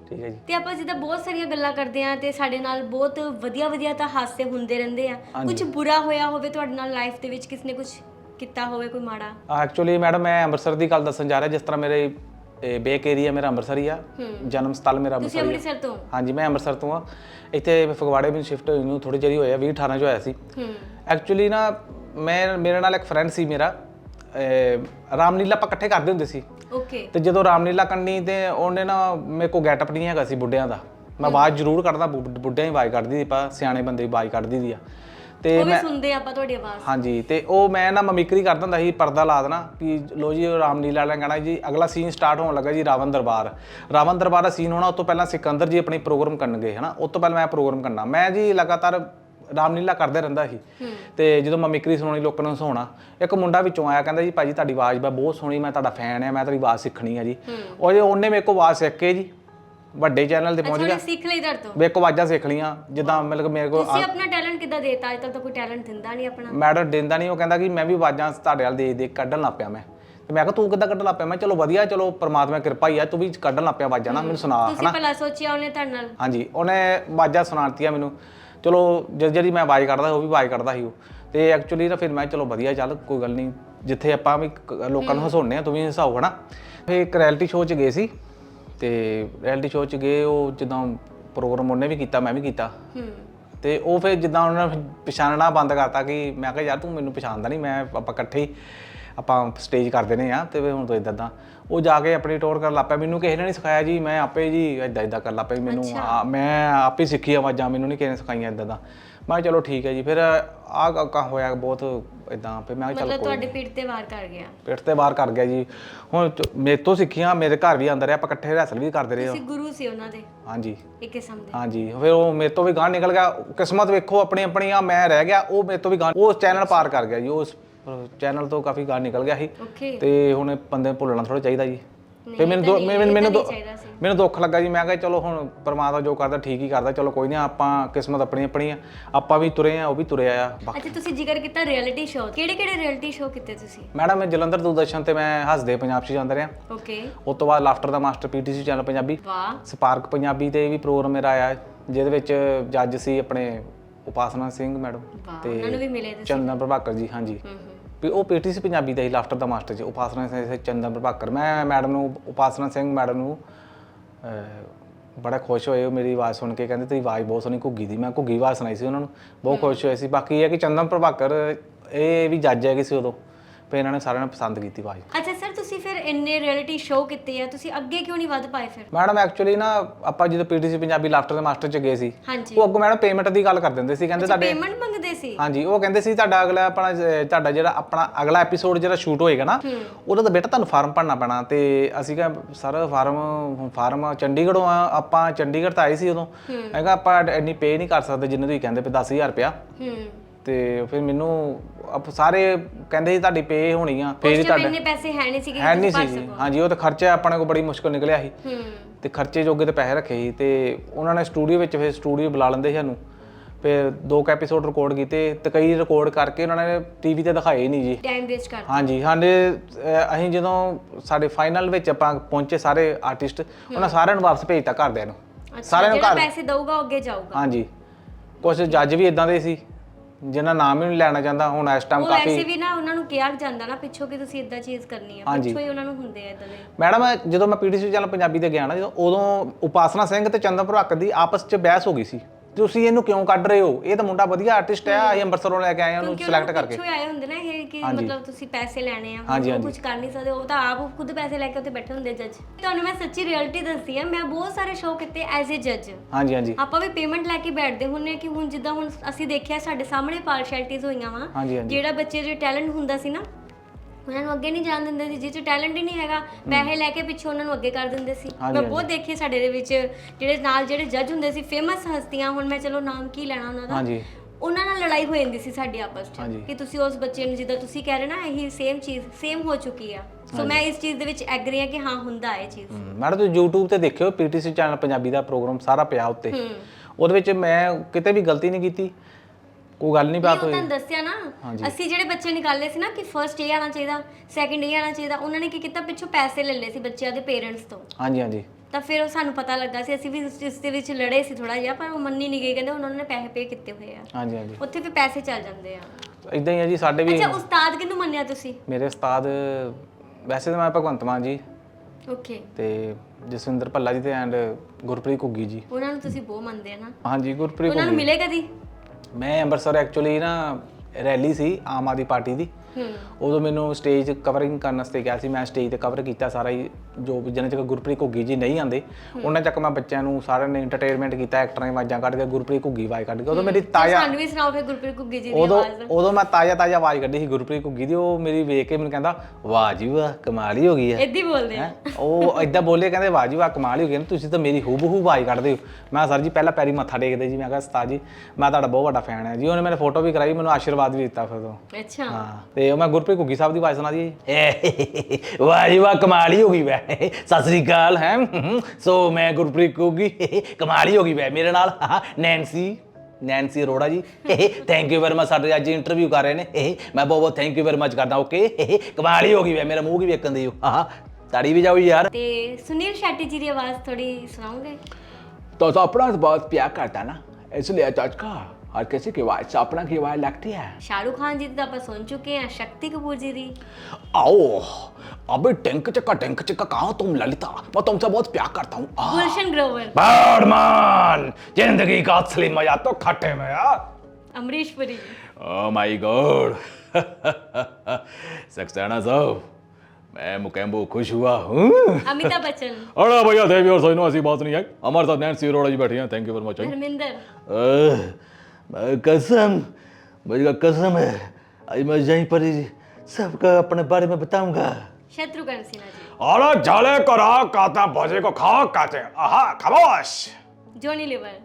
ਠੀਕ ਹੈ ਜੀ। ਤੇ ਆਪਾਂ ਜਿੱਦਾਂ ਬਹੁਤ ਸਾਰੀਆਂ ਗੱਲਾਂ ਕਰਦੇ ਆ ਤੇ ਸਾਡੇ ਨਾਲ ਬਹੁਤ ਵਧੀਆ ਵਧੀਆ ਤਾਂ ਹਾਸੇ ਹੁੰਦੇ ਰਹਿੰਦੇ ਆ। ਕੁਝ ਬੁਰਾ ਹੋਇਆ ਹੋਵੇ ਤੁਹਾਡੇ ਨਾਲ ਲਾਈਫ ਦੇ ਵਿੱਚ ਕਿਸ ਨੇ ਕੁਝ ਕੀਤਾ ਹੋਵੇ ਕੋਈ ਮਾੜਾ? ਐਕਚੁਅਲੀ ਮੈਡਮ ਮੈਂ ਅੰਮ੍ਰਿਤਸਰ ਦੀ ਗੱਲ ਦੱਸਣ ਜਾ ਰਿਹਾ ਜਿਸ ਤਰ੍ਹਾਂ ਮੇਰੇ ਇਹ ਬੇਕ ਏਰੀਆ ਮੇਰਾ ਅੰਮ੍ਰਿਤਸਰ ਹੀ ਆ। ਜਨਮ ਸਥਲ ਮੇਰਾ ਤੁਸੀਂ ਅੰਮ੍ਰਿਤਸਰ ਹੀ ਆ। ਅੰਮ੍ਰਿਤਸਰ ਤੋਂ? ਹਾਂਜੀ ਮੈਂ ਅੰਮ੍ਰਿਤਸਰ ਤੋਂ ਆ। ਇੱਥੇ ਫਗਵਾੜੇ ਵਿੱਚ ਸ਼ਿਫਟ ਹੋਈ ਨੂੰ ਥੋੜੀ ਜਿਹੀ ਹੋਇਆ 20 18 ਚ ਹੋਇਆ ਸੀ। ਹੂੰ। ਐਕਚੁਅਲੀ ਨਾ ਮੈਂ ਮੇਰੇ ਨਾਲ ਇੱਕ ਫਰੈਂਡ ਸੀ ਮੇਰਾ। ਅਹ ਰਾਮਲੀਲਾ ਆਪਾਂ ਇਕੱਠੇ ਕਰਦੇ ਹੁੰਦੇ ਸੀ। ਓਕੇ ਤੇ ਜਦੋਂ ਰਾਮਲੀਲਾ ਕਰਨੀ ਤੇ ਉਹਨੇ ਨਾ ਮੇਰੇ ਕੋ ਗੈਟਅਪ ਨਹੀਂ ਹੈਗਾ ਸੀ ਬੁੱਢਿਆਂ ਦਾ। ਮੈਂ ਆਵਾਜ਼ ਜ਼ਰੂਰ ਕੱਢਦਾ ਬੁ- ਬੁੱਢਿਆਂ ਦੀ ਆਵਾਜ਼ ਕੱਢਦੀ ਸੀ ਪਾ ਸਿਆਣੇ ਬੰਦੇ ਦੀ ਆਵਾਜ਼ ਕੱਢਦੀ ਦੀ ਆ। ਤੇ ਉਹ ਵੀ ਮੈਂ ਸੁਣਦੇ ਆਪਾਂ ਤੁਹਾਡੀ ਆਵਾਜ਼। ਹਾਂਜੀ ਤੇ ਉਹ ਮੈਂ ਨਾ ਮਮਿਕਰੀ ਕਰਦਾ ਹੁੰਦਾ ਸੀ ਪਰਦਾ ਲਾ ਦੇਣਾ ਕਿ ਲੋ ਜੀ ਉਹ ਰਾਮਲੀਲਾ ਵਾਲਾ ਗਾਣਾ ਜੀ ਅਗਲਾ ਸੀਨ ਸਟਾਰਟ ਹੋਣ ਲੱਗਾ ਜੀ ਰਾਵਣ ਦਰਬਾਰ। ਰਾਵਣ ਦਰਬਾਰ ਦਾ ਸੀਨ ਹੋਣਾ ਉਸ ਤੋਂ ਪਹਿਲਾਂ ਸਿਕੰਦਰ ਜੀ ਆਪਣੀ ਪ੍ਰੋਗਰਾਮ ਕਰਨਗੇ ਹਨਾ? ਉਸ ਤੋਂ ਪਹਿਲਾਂ ਮੈਂ ਪ੍ਰੋਗਰਾਮ ਕਰਨਾ। ਮੈਂ ਜੀ ਲਗਾਤਾਰ ਰਾਮਲੀਲਾ ਕਰਦੇ ਰਹਿੰਦਾ ਸੀ। ਤੇ ਜਦੋਂ ਮਮਿਕਰੀ ਸੁਣਾਉਣੀ ਲੋਕਾਂ ਨੂੰ ਸੁਣਾਉਣਾ ਇੱਕ ਮੁੰਡਾ ਵਿੱਚੋਂ ਆਇਆ ਕਹਿੰਦਾ ਜੀ ਭਾਜੀ ਤੁਹਾਡੀ ਆਵਾਜ਼ ਬਹੁਤ ਸੋਹਣੀ ਮੈਂ ਤੁਹਾਡਾ ਫੈਨ ਆ ਮੈਂ ਤੁਹਾਡੀ ਆਵਾਜ਼ ਸਿੱਖਣੀ ਆ ਜੀ। ਉਹ ਜੇ ਉਹਨੇ ਮੇਰੇ ਕੋਲ ਆਵਾਜ਼ ਸਿੱਖ ਕੇ ਜੀ ਵੱਡੇ ਚੈਨਲ ਤੇ ਪਹੁੰਚ ਗਿਆ। ਸਿੱਖ ਲਈ ਤੁਹਾਡੇ ਤੋਂ? ਕੋਲ ਆਵਾਜ਼ਾਂ ਸਿੱਖ ਲੀਆਂ ਜਿੱਦਾਂ ਮਤਲਬ ਮੇਰੇ ਕੋਲ ਤੁਸੀਂ ਆਪਣਾ ਟੈਲੈਂਟ ਕਿੱਦਾਂ ਦੇਤਾ? ਅੱਜ ਤੱਕ ਤਾਂ ਕੋਈ ਟੈਲੈਂਟ ਦਿੰਦਾ ਨਹੀਂ ਆਪਣਾ। ਮੈਡਮ ਦਿੰਦਾ ਨਹੀਂ ਉਹ ਕਹਿੰਦਾ ਕਿ ਮੈਂ ਵੀ ਆਵਾਜ਼ਾਂ ਤੁਹਾਡੇ ਵੱਲ ਦੇ ਦੇ ਕੱਢਣ ਲੱਗ ਪਿਆ ਮੈਂ। ਤੇ ਮੈਂ ਕਿਹਾ ਤੂੰ ਕਿੱਦਾਂ ਕੱਢਣ ਲੱਗ ਪਿਆ? ਮੈਂ ਚਲੋ ਵਧੀਆ ਚਲੋ ਪਰਮਾਤਮਾ ਦੀ ਕਿਰਪਾ ਹੀ ਆ ਤੂੰ ਵੀ ਕੱਢਣ ਲੱਗ ਪਿਆ ਆਵਾਜ਼ਾਂ ਨਾ ਮੈਨੂੰ ਸੁਣਾ ਤੁਸੀਂ ਹਨਾ? ਪਹਿਲਾਂ ਸੋਚਿਆ ਉਹਨੇ ਤੁਹਾਡੇ ਨਾਲ? ਹਾਂਜੀ ਉਹਨੇ ਆਵਾਜ਼ਾਂ ਸੁਣਾਤੀਆਂ ਮੈਨੂੰ। ਚਲੋ ਜਦ ਜਿਹੜੀ ਮੈਂ ਆਵਾਜ਼ ਕੱਢਦਾ ਉਹ ਵੀ ਆਵਾਜ਼ ਕੱਢਦਾ ਸੀ ਉਹ। ਤੇ ਐਕਚੁਅਲੀ ਤਾਂ ਫਿਰ ਮੈਂ ਚਲੋ ਵਧੀਆ ਚੱਲ ਕੋਈ ਗੱਲ ਨਹੀਂ। ਜਿੱਥੇ ਆਪਾਂ ਵੀ ਕ- ਲੋਕਾਂ ਨੂੰ ਹਸਾਉਂਦੇ ਆ ਤੂੰ ਵੀ ਹਸਾਓ ਹਨਾ? ਫਿਰ ਇੱਕ ਰਿਐਲਿਟੀ ਸ਼ੋਅ 'ਚ ਗਏ ਸੀ। ਤੇ ਰਿਐਲਿਟੀ ਸ਼ੋਅ 'ਚ ਗਏ ਉਹ ਜਦੋਂ ਪ੍ਰੋਗਰਾਮ ਉਹਨੇ ਵੀ ਕੀਤਾ ਮੈਂ ਵੀ ਕੀਤਾ। ਹੂੰ। ਤੇ ਉਹ ਫਿਰ ਜਿੱਦਾਂ ਉਹਨਾਂ ਨੇ ਪਛਾਣਨਾ ਬੰਦ ਕਰਤਾ ਕਿ ਮੈਂ ਕਿਹਾ ਯਾਰ ਤੂੰ ਮੈਨੂੰ ਪਛਾਣਦਾ ਨਹੀਂ ਮੈਂ ਆਪਾਂ ਇਕੱਠੇ ਹੀ ਆਪਾਂ ਸਟੇਜ ਕਰਦੇ ਨੇ ਆ ਤੇ ਫਿਰ ਹੁਣ ਤੋਂ ਇਦਾਂ ਦਾ ਉਹ ਜਾ ਕੇ ਆਪਣੀ ਟੋਰ ਕਰਨ ਲੱਗ ਪਿਆ। ਮੈਨੂੰ ਕਿਸੇ ਨੇ ਨਹੀਂ ਸਿਖਾਇਆ ਜੀ ਮੈਂ ਆਪੇ ਜੀ ਇਦਾਂ ਇਦਾਂ ਕਰਨ ਲੱਗ ਪਿਆ ਜੀ, ਮੈਨੂੰ ਆ- ਮੈਂ ਆਪੇ ਸਿੱਖੀ ਆਵਾਜ਼ਾਂ ਮੈਨੂੰ ਨਹੀਂ ਕਿਸੇ ਨੇ ਸਿਖਾਈਆਂ ਇਦਾਂ ਦਾ ਮੈਂ ਕਿਹਾ ਚਲੋ ਠੀਕ ਹੈ ਜੀ ਫਿਰ ਆਹ ਕਾ ਹੋਇਆ ਬਹੁਤ ਇਦਾਂ ਫਿਰ ਮੈਂ ਕਿਹਾ ਚੱਲ ਮਤਲਬ ਕੋਈ ਤੁਹਾਡੇ ਪੀਠ ਤੇ ਵਾਰ ਕਰ ਗਿਆ? ਪਿੱਠ ਤੇ ਬਾਹਰ ਕਰ ਗਿਆ ਜੀ। ਹੁਣ ਚ- ਮੇਰੇ ਤੋਂ ਸਿੱਖੀਆਂ ਮੇਰੇ ਘਰ ਵੀ ਆਂਦਰ ਰਿਹਾ ਆਪਾਂ ਇਕੱਠੇ ਰੈਸਲ ਵੀ ਕਰਦੇ ਰਹੇ ਤੁਸੀਂ ਗੁਰੂ ਸੀ ਉਹਨਾਂ ਦੇ? ਹਾਂਜੀ। ਇੱਕ ਕਿਸਮ ਦੇ? ਹਾਂਜੀ ਫਿਰ ਉਹ ਮੇਰੇ ਤੋਂ ਵੀ ਗਾਂ ਨਿਕਲ ਗਿਆ। ਕਿਸਮਤ ਵੇਖੋ ਆਪਣੀ ਆਪਣੀ ਆ ਮੈਂ ਰਹਿ ਗਿਆ ਉਹ ਮੇਰੇ ਤੋਂ ਵੀ ਗਾਂ ਉਹ ਚੈਨਲ ਪਾਰ ਕਰ ਗਿਆ ਜੀ ਉਸ ਚੈਨਲ ਤੋਂ ਕਾਫੀ ਗਾਂ ਨਿਕਲ ਗਿਆ ਸੀ। ਓਕੇ ਤੇ ਹੁਣ ਬੰਦੇ ਨੂੰ ਭੁੱਲਣਾ ਥੋੜਾ ਚਾਹੀਦਾ ਜੀ। ਫਿਰ ਮੈਨੂੰ ਦੁ- ਮੈਨੂੰ ਮੈਨੂੰ ਦੁ-। ਮੈਨੂੰ ਦੁੱਖ ਲੱਗਾ ਜੀ ਮੈਂ ਕਿਹਾ ਚਲੋ ਹੁਣ ਪਰਮਾਤਮਾ ਜੋ ਕਰਦਾ ਠੀਕ ਹੀ ਕਰਦਾ ਚਲੋ ਕੋਈ ਨਹੀਂ ਆਪਾਂ ਕਿਸਮਤ ਆਪਣੀ ਆਪਣੀ ਆ। ਆਪਾਂ ਵੀ ਤੁਰੇ ਆ ਉਹ ਵੀ ਤੁਰਿਆ ਆ ਅੱਛਾ ਤੁਸੀਂ ਜ਼ਿਕਰ ਕੀਤਾ ਰਿਐਲਿਟੀ ਸ਼ੋਅ ਕਿਹੜੇ ਕਿਹੜੇ ਰਿਐਲਿਟੀ ਸ਼ੋਅ ਕੀਤੇ ਤੁਸੀਂ? ਮੈਡਮ ਮੈਂ ਜਲੰਧਰ ਦੂਰਦਰਸ਼ਨ ਤੇ ਮੈਂ ਹੱਸਦੇ ਪੰਜਾਬ 'ਚ ਜਾਂਦਾ ਰਿਹਾ। ਓਕੇ ਉਸ ਤੋਂ ਬਾਅਦ ਲਾਫਟਰ ਦਾ ਮਾਸਟਰ ਪੀਟੀਸੀ ਚੈਨਲ ਪੰਜਾਬੀ। ਵਾਹ। ਸਪਾਰਕ ਪੰਜਾਬੀ ਤੇ ਵੀ ਪ੍ਰੋਗਰਾਮ ਮੇਰਾ ਆਇਆ ਜਿਹਦੇ ਵਿੱਚ ਜੱਜ ਸੀ ਆਪਣੇ ਉਪਾਸਨਾ ਸਿੰਘ ਮੈਡਮ ਵਾਹ ਉਹਨਾਂ ਨੂੰ ਵੀ ਮਿਲੇ ਤੁਸੀਂ। ਚੰਦਨ ਪ੍ਰਭਾਕਰ ਜੀ ਹਾਂਜੀ। ਵੀ ਉਹ ਪੀਟੀਸੀ ਪੰਜਾਬੀ ਦਾ ਹੀ ਲਾਫਟਰ ਦਾ ਮਾਸਟਰ ਜੀ ਉਪਾਸਨਾ ਸਿੰਘ ਸੀ ਚੰਦਨ ਪ੍ਰਭਾਕਰ। ਮੈਂ ਮੈਡਮ ਨੂੰ ਉਪਾਸਨਾ ਸਿੰਘ ਮੈਡਮ ਨੂੰ ਬੜਾ ਖੁਸ਼ ਹੋਏ ਉਹ ਮੇਰੀ ਆਵਾਜ਼ ਸੁਣ ਕੇ ਕਹਿੰਦੇ ਤੇਰੀ ਆਵਾਜ਼ ਬਹੁਤ ਸੋਹਣੀ ਘੁੱਗੀ ਦੀ। ਮੈਂ ਘੁੱਗੀ ਆਵਾਜ਼ ਸੁਣਾਈ ਸੀ ਉਹਨਾਂ ਨੂੰ ਬਹੁਤ ਖੁਸ਼ ਹੋਏ ਸੀ। ਬਾਕੀ ਇਹ ਹੈ ਕਿ ਚੰਦਨ ਪ੍ਰਭਾਕਰ ਇਹ ਵੀ ਜੱਜ ਹੈਗੇ ਸੀ ਉਦੋਂ ਫਿਰ ਇਹਨਾਂ ਨੇ ਸਾਰਿਆਂ ਨੇ ਪਸੰਦ ਕੀਤੀ ਆਵਾਜ਼। ਅੱਛਾ ਸਰ ਤੁਸੀਂ ਫਿਰ ਇੰਨੇ ਰਿਐਲਿਟੀ ਸ਼ੋਅ ਕੀਤੇ ਆ ਤੁਸੀਂ ਅੱਗੇ ਕਿਉਂ ਨਹੀਂ ਵੱਧ ਪਾਏ ਫਿਰ? ਮੈਡਮ ਐਕਚੁਅਲੀ ਨਾ ਆਪਾਂ ਜਦੋਂ ਪੀਟੀਸੀ ਪੰਜਾਬੀ ਲਾਫਟਰ ਦੇ ਮਾਸਟਰ ਚ ਗਏ ਸੀ ਹਾਂਜੀ। ਉਹ ਅੱਗੋਂ ਮੈਡਮ ਪੇਮੈਂਟ ਦੀ ਗੱਲ ਕਰ ਦਿੰਦੇ ਸੀ ਕਹਿੰਦੇ ਤੁਹਾਡੇ ਪੇਮੈਂਟ ਪੁੱਛਦੇ ਸੀ? ਹਾਂਜੀ ਉਹ ਕਹਿੰਦੇ ਸੀ ਤੁਹਾਡਾ ਅਗਲਾ ਆਪਣਾ ਅਹ, ਤੁਹਾਡਾ ਜਿਹੜਾ ਆਪਣਾ ਅਗਲਾ ਐਪੀਸੋਡ ਜਿਹੜਾ ਸ਼ੂਟ ਹੋਏਗਾ ਨਾ ਉਹਦਾ ਤਾਂ ਬੇਟਾ ਤੁਹਾਨੂੰ ਫਾਰਮ ਭਰਨਾ ਪੈਣਾ। ਤੇ ਅਸੀਂ ਕਿਹਾ ਸਰ ਫਾਰਮ ਫਾਰਮ ਚੰਡੀਗੜ੍ਹੋਂ ਆ ਆਪਾਂ ਚੰਡੀਗੜ੍ਹ ਤਾਂ ਆਏ ਸੀ ਉਦੋਂ। ਮੈਂ ਕਿਹਾ ਆਪਾਂ ਇੰਨੀ ਪੇ ਨਹੀਂ ਕਰ ਸਕਦੇ ਜਿੰਨੇ ਤੁਸੀਂ ਕਹਿੰਦੇ ਪਏ 10000 ਰੁਪਇਆ। ਹੂੰ। ਤੇ ਫਿਰ ਮੈਨੂੰ ਆਪ- ਸਾਰੇ ਕਹਿੰਦੇ ਸੀ ਤੁਹਾਡੀ ਪੇ ਹੋਣੀ ਆ ਫੇਰ ਹੀ ਤੁਹਾਡਾ। ਇੰਨੇ ਪੈਸੇ ਹੈ ਨਹੀਂ ਸੀਗੇ ਹੈ ਨਹੀਂ ਸੀ ਜੀ। ਹਾਂਜੀ ਉਹ ਤਾਂ ਖਰਚਾ ਆਪਣੇ ਕੋਲ ਬੜੀ ਮੁਸ਼ਕਲ ਨਿਕਲਿਆ ਸੀ। ਹੂੰ। ਤੇ ਖਰਚੇ ਜੋਗੇ ਤੇ ਪੈਸੇ ਰੱਖੇ ਸੀ। ਤੇ ਉਹਨਾਂ ਨੇ ਸਟੂਡੀਓ ਵਿੱਚ ਫਿਰ ਸਟੂਡੀਓ ਬੁਲਾ ਲੈਂਦੇ ਸੀ ਸਾਨੂੰ। ਦੋ ਕੁ ਐਪੀਸੋਡ ਰਿਕਾਰਡ ਕੀਤੇ ਤੇ ਕਈ ਰਿਕਾਰਡ ਕਰਕੇ ਉਹਨਾਂ ਨੇ ਟੀਵੀ ਤੇ ਦਿਖਾਏ ਨਹੀਂ ਜੀ। ਟਾਈਮ ਵੇਸਟ ਕਰ ਹਾਂਜੀ ਸਾਡੇ ਅਸੀਂ ਜਦੋਂ ਸਾਡੇ ਫਾਈਨਲ ਵਿੱਚ ਆਪਾਂ ਪਹੁੰਚੇ ਸਾਰੇ ਆਰਟਿਸਟ ਉਹਨਾਂ ਸਾਰਿਆਂ ਨੂੰ ਵਾਪਸ ਭੇਜਤਾ ਘਰਦਿਆਂ ਨੂੰ। ਸਾਰਿਆਂ ਨੂੰ ਘਰ। ਪੈਸੇ ਦਊਗਾ ਅੱਗੇ ਜਾਊਗਾ। ਹਾਂਜੀ। ਕੁਝ ਜੱਜ ਵੀ ਇਦਾਂ ਦੇ ਸੀ ਜਿਨ੍ਹਾਂ ਨਾਮ ਹੀ ਨਹੀਂ ਲੈਣਾ ਚਾਹੁੰਦਾ ਹੁਣ ਇਸ ਟਾਈਮ ਕਾਫੀ ਐਸੇ ਵੀ ਨਾ ਉਹਨਾਂ ਨੂੰ ਕਿਹਾ ਜਾਂਦਾ ਨਾ ਪਿੱਛੋਂ ਕਿ ਤੁਸੀਂ ਇਦਾਂ ਚੀਜ਼ ਕਰਨੀ ਆ। ਪਿੱਛੋਂ ਹੀ ਉਹਨਾਂ ਨੂੰ ਹੁੰਦੇ ਆ ਇਦਾਂ ਦੇ। ਮੈਡਮ ਜਦੋਂ ਮੈਂ ਪੀਟੀਸੀ ਚੈਨਲ ਪੰਜਾਬੀ ਤੇ ਗਿਆ ਨਾ ਜਦੋਂ ਉਦੋਂ ਉਪਾਸਨਾ ਸਿੰਘ ਤੇ ਚੰਦਨ ਭਰਵਕ ਦੀ ਆਪਸ 'ਚ ਬਹਿਸ ਹੋ ਗਈ ਸੀ। ਤੁਸੀਂ ਇਹਨੂੰ ਕਿਉਂ ਕੱਢ ਰਹੇ ਹੋ? ਇਹ ਤਾਂ ਮੁੰਡਾ ਵਧੀਆ ਆਰਟਿਸਟ ਹੈ ਅਸੀਂ ਅੰਮ੍ਰਿਤਸਰੋਂ ਲੈ ਕੇ ਆਏ ਹਾਂ ਉਹਨੂੰ ਕਿਉਂਕਿ ਸਿਲੈਕਟ ਕਰਕੇ। ਪਿੱਛੋਂ ਆਏ ਹੁੰਦੇ ਨਾ ਇਹ ਕਿ ਮਤਲਬ ਤੁਸੀਂ ਪੈਸੇ ਲੈਣੇ ਆ ਹਾਂਜੀ, ਉਹ ਹਾਂਜੀ। ਕੁਝ ਕਰ ਨਹੀਂ ਸਕਦੇ ਉਹ ਤਾਂ ਆਪ ਖੁਦ ਪੈਸੇ ਲੈ ਕੇ ਉੱਥੇ ਬੈਠੇ ਹੁੰਦੇ ਜੱਜ ਤੁਹਾਨੂੰ ਮੈਂ ਸੱਚੀ ਰਿਐਲਿਟੀ ਦੱਸਦੀ ਆ ਮੈਂ ਬਹੁਤ ਸਾਰੇ ਸ਼ੋਅ ਕੀਤੇ ਐਜ਼ ਅ ਜੱਜ ਹਾਂਜੀ ਹਾਂਜੀ। ਆਪਾਂ ਵੀ ਪੇਮੈਂਟ ਲੈ ਕੇ ਬੈਠਦੇ ਹੁੰਨੇ ਕਿ ਹੁਣ ਜਿੱਦਾਂ ਹੁਣ ਅਸੀਂ ਦੇਖਿਆ ਸਾਡੇ ਸਾਹਮਣੇ ਪਾਰਸ਼ੈਲਿਟੀਜ਼ ਹੋਈਆਂ ਵਾ ਹਾਂਜੀ, ਹਾਂਜੀ। ਜਿਹੜਾ ਬੱਚੇ ਦੇ ਟੈਲੈਂਟ ਹੁੰਦਾ ਸੀ ਨਾ ਉਹਨਾਂ ਨੂੰ ਅੱਗੇ ਨਹੀਂ ਜਾਣ ਦਿੰਦੇ ਸੀ ਜਿਹ 'ਚ ਟੈਲੈਂਟ ਹੀ ਨਹੀਂ ਹੈਗਾ ਪੈਸੇ ਲੈ ਕੇ ਪਿੱਛੇ ਉਹਨਾਂ ਨੂੰ ਅੱਗੇ ਕਰ ਦਿੰਦੇ ਸੀ। ਹਾਂਜੀ, ਮੈਂ ਬਹੁਤ ਦੇਖੇ ਸਾਡੇ ਦੇ ਵਿੱਚ ਜਿਹੜੇ ਨਾਲ ਜਿਹੜੇ ਜੱਜ ਹੁੰਦੇ ਸੀ ਫੇਮਸ ਹਸਤੀਆਂ ਹੁਣ ਮੈਂ ਚਲੋ ਨਾਮ ਕੀ ਲੈਣਾ ਉਹਨਾਂ ਦਾ? ਹਾਂਜੀ। ਉਹਨਾਂ ਨਾਲ ਲੜਾਈ ਹੋ ਜਾਂਦੀ ਸੀ ਸਾਡੀ ਆਪਸ ਹਾਂਜੀ। 'ਚ ਕਿ ਤੁਸੀਂ ਉਸ ਬੱਚੇ ਨੂੰ ਜਿੱਦਾਂ ਤੁਸੀਂ ਕਹਿ ਰਹੇ ਨਾ ਇਹੀ ਸੇਮ ਚੀਜ਼ ਸੇਮ ਹੋ ਚੁੱਕੀ ਆ। ਸੋ ਮੈਂ ਇਸ ਚੀਜ਼ ਦੇ ਵਿੱਚ ਐਗਰੀ ਆ ਕਿ ਹਾਂ ਹੁੰਦਾ ਇਹ ਚੀਜ਼। ਮੈਡਮ ਤੁਸੀਂ YouTube ਤੇ ਦੇਖਿਓ ਪੀਟੀਸੀ ਚੈਨਲ ਪੰਜਾਬੀ ਦਾ ਪ੍ਰੋਗਰਾਮ ਸਾਰਾ ਪਿਆ ਉੱਤੇ। ਉਹਦੇ ਵਿੱਚ ਮੈਂ ਕਿਤੇ ਵੀ ਗਲਤੀ ਨਹੀਂ ਕੀਤੀ ਕੋਈ ਗੱਲ ਨਹੀਂ ਬਾਤ ਉਹ ਹੋਈ। ਤੁਹਾਨੂੰ ਦੱਸਿਆ ਨਾ ਅਸੀਂ ਜਿਹੜੇ ਬੱਚੇ ਨਿਕਾਲੇ ਸੀ ਨਾ ਕਿ ਫਰਸਟ ਇਹ ਆਣਾ ਚਾਹੀਦਾ ਸੈਕੰਡ ਇਹ ਆਣਾ ਚਾਹੀਦਾ ਉਹਨਾਂ ਨੇ ਕੀ ਕੀਤਾ? ਪਿੱਛੋਂ ਪੈਸੇ ਲੈ ਲਏ ਸੀ ਬੱਚਿਆਂ ਦੇ ਪੇਰੈਂਟਸ ਤੋਂ। ਹਾਂਜੀ ਹਾਂਜੀ। ਤਾਂ ਫਿਰ ਉਹ ਸਾਨੂੰ ਪਤਾ ਲੱਗਾ ਸੀ ਅਸੀਂ ਵੀ ਇਸ ਇਸ ਦੇ ਵਿੱਚ ਲੜੇ ਸੀ ਥੋੜਾ ਜਿਹਾ ਪਰ ਉਹ ਮੰਨੀ ਨਹੀਂ ਗਈ ਕਹਿੰਦੇ ਉਹਨਾਂ ਨੇ ਪੈਸੇ ਪੇ ਕੀਤੇ ਹੋਏ ਆ। ਹਾਂਜੀ ਹਾਂਜੀ। ਉੱਥੇ ਵੀ ਪੈਸੇ ਚੱਲ ਜਾਂਦੇ ਆ। ਇਦਾਂ ਹੀ ਹੈ ਜੀ ਸਾਡੇ ਵੀ ਅੱਛਾ ਉਸਤਾਦ ਕਿਹਨੂੰ ਮੰਨਿਆ ਤੁਸੀਂ? ਮੇਰੇ ਉਸਤਾਦ ਵੈਸੇ ਤਾਂ ਮੈਂ ਭਗਵੰਤ ਮਾਨ ਜੀ। ਓਕੇ ਤੇ ਜਸਵਿੰਦਰ ਭੱਲਾ ਜੀ ਤੇ ਐਂਡ ਗੁਰਪ੍ਰੀਤ ਘੁੱਗੀ ਜੀ। ਉਹਨਾਂ ਨੂੰ ਤੁਸੀਂ ਬਹੁਤ ਮੰਨਦੇ ਆ ਨਾ। ਹਾਂਜੀ ਗੁਰਪ੍ਰੀਤ ਉਹਨਾਂ ਨੂੰ ਮਿਲੇ ਕਦੀ? ਮੈਂ ਅੰਮ੍ਰਿਤਸਰ ਐਕਚੁਅਲੀ ਨਾ ਰੈਲੀ ਸੀ ਆਮ ਆਦਮੀ ਪਾਰਟੀ ਦੀ। ਉਦੋਂ ਮੈਨੂੰ ਸਟੇਜ ਕਵਰਿੰਗ ਕਰਨ ਵਾਸਤੇ ਕਿਹਾ ਸੀ ਮੈਂ ਸਟੇਜ ਤੇ ਕਵਰ ਕੀਤਾ ਸਾਰਾ ਹੀ ਜੋ ਜਿੰਨੇ ਤੱਕ ਗੁਰਪ੍ਰੀਤ ਘੁੱਗੀ ਜੀ ਨਹੀਂ ਆਂਦੇ ਉਹਨਾਂ ਤੱਕ ਮੈਂ ਬੱਚਿਆਂ ਨੂੰ ਸਾਰਿਆਂ ਨੇ ਐਂਟਰਟੇਨਮੈਂਟ ਕੀਤਾ ਐਕਟਰਾਂ ਦੀ ਆਵਾਜ਼ਾਂ ਕੱਢ ਕੇ ਗੁਰਪ੍ਰੀਤ ਘੁੱਗੀ ਆਵਾਜ਼ ਕੱਢ ਕੇ। ਉਦੋਂ ਮੇਰੀ ਤਾਜ਼ਾ ਸਾਨੂੰ ਵੀ ਸੁਣਾਓ ਫਿਰ ਗੁਰਪ੍ਰੀਤ ਘੁੱਗੀ ਜੀ ਦੀ ਉਦੋਂ ਆਵਾਜ਼। ਉਦੋਂ ਮੈਂ ਤਾਜ਼ਾ ਤਾਜ਼ਾ ਆਵਾਜ਼ ਕੱਢੀ ਸੀ ਗੁਰਪ੍ਰੀਤ ਘੁੱਗੀ ਦੀ ਉਹ ਮੇਰੀ ਵੇਖ ਕੇ ਮੈਨੂੰ ਕਹਿੰਦਾ ਵਾਹ ਜੀ ਵਾਹ ਕਮਾਲ ਹੀ ਹੋ ਗਈ ਹੈ। ਹੀ ਬੋਲਦੇ ਆ? ਉਹ ਇਦਾਂ ਬੋਲੇ ਕਹਿੰਦੇ ਵਾਹ ਜੀ ਵਾਹ ਕਮਾਲ ਹੀ ਹੋ ਗਈ ਨਾ, ਤੁਸੀਂ ਤਾਂ ਮੇਰੀ ਹੂਬਹੂ ਆਵਾਜ਼ ਕੱਢਦੇ ਹੋ। ਮੈਂ ਸਰ ਜੀ ਪਹਿਲਾਂ ਪੈਰੀ ਮੱਥਾ ਟੇਕਦੇ ਜੀ। ਮੈਂ ਕਿਹਾ ਉਸਤਾਦ ਜੀ ਮੈਂ ਤੁਹਾਡਾ ਬਹੁਤ ਵੱਡਾ ਫੈਨ ਹਾਂ ਜੀ। ਉਹਨੇ ਮੈਨੂੰ ਫੋਟੋ ਵੀ ਕਰਾਈ ਮੈਨੂੰ ਆਸ਼ੀਰਵਾਦ ਵੀ ਦਿੱਤਾ ਫਿਰ ਤੋਂ ਅੱਛਾ। ਹਾਂ ਤੇ ਉਹ ਮੈਂ ਗੁਰਪ੍ਰੀਤ ਘੁੱਗੀ ਸਾਹਿਬ ਦੀ ਆਵਾਜ਼ ਸੁਣਾ ਦੀ ਵਾਹ ਜੀ ਵਾਹ ਕਮਾਲ ਹੀ ਹੋ ਗਈ ਵੈ ਸਤਿ ਸ੍ਰੀ ਅਕਾਲ ਹੈ ਸੋ ਮੈਂ ਗੁਰਪ੍ਰੀਤ ਕੋਗੀ ਕਮਾਲ ਹੀ ਹੋ ਗਈ ਵੈ ਮੇਰੇ ਨਾਲ ਹਾਂ, Nancy Nancy Arora ji thank you very much ਸਾਡੇ ਅੱਜ ਇੰਟਰਵਿਊ ਕਰ ਰਹੇ ਨੇ ਮੈਂ ਬਹੁਤ ਬਹੁਤ ਥੈਂਕ ਯੂ ਵੈਰੀ ਮਚ ਕਰਦਾ ਓਕੇ ਕਮਾਲ ਹੀ ਹੋ ਗਈ ਵੈ ਮੇਰਾ ਮੂੰਹ ਵੀ ਵੇਖਣ ਦੀ ਹਾਂ ਤਾੜੀ ਵੀ ਜਾਓ ਯਾਰ ਤੇ ਸੁਨੀਲ ਸ਼ੈਟੀ ਜੀ ਦੀ ਆਵਾਜ਼ ਥੋੜੀ ਸੁਣਾਓਗੇ तो तो अपना तो बहुत प्यार करता है ना इसलिए जज और कैसे की वाइस सपना की वाइस लगती है। शाहरुख खान जी तो आप सुन चुके हैं शक्ति कपूर जी री आओ अबे टैंक चक्का टैंक चक्का कहा तुम ललिता? मैं तुमसे बहुत प्यार करता हूँ। गुलशन ग्रोवर। बर्डमैन ज़िंदगी का असली मज़ा तो खट्टे में यार Amrish Puri oh my god Saxena साहब मैं मुकेम्बो खुश हुआ हूँ। अमिताभ बच्चन। अरे भैया देवी और सोनू ऐसी बात नहीं है। हमारे साथ नैन अरोड़ा जी बैठी हैं thank you very much Dharmendra. कसम मुझे कसम है। आज मैं यहीं पर ही सबका अपने बारे में बताऊँगा। शत्रुघ्न सिन्हा जी। अरे जले को राह काता भोजे को खा काते आहा खबोश जोनी लिवर।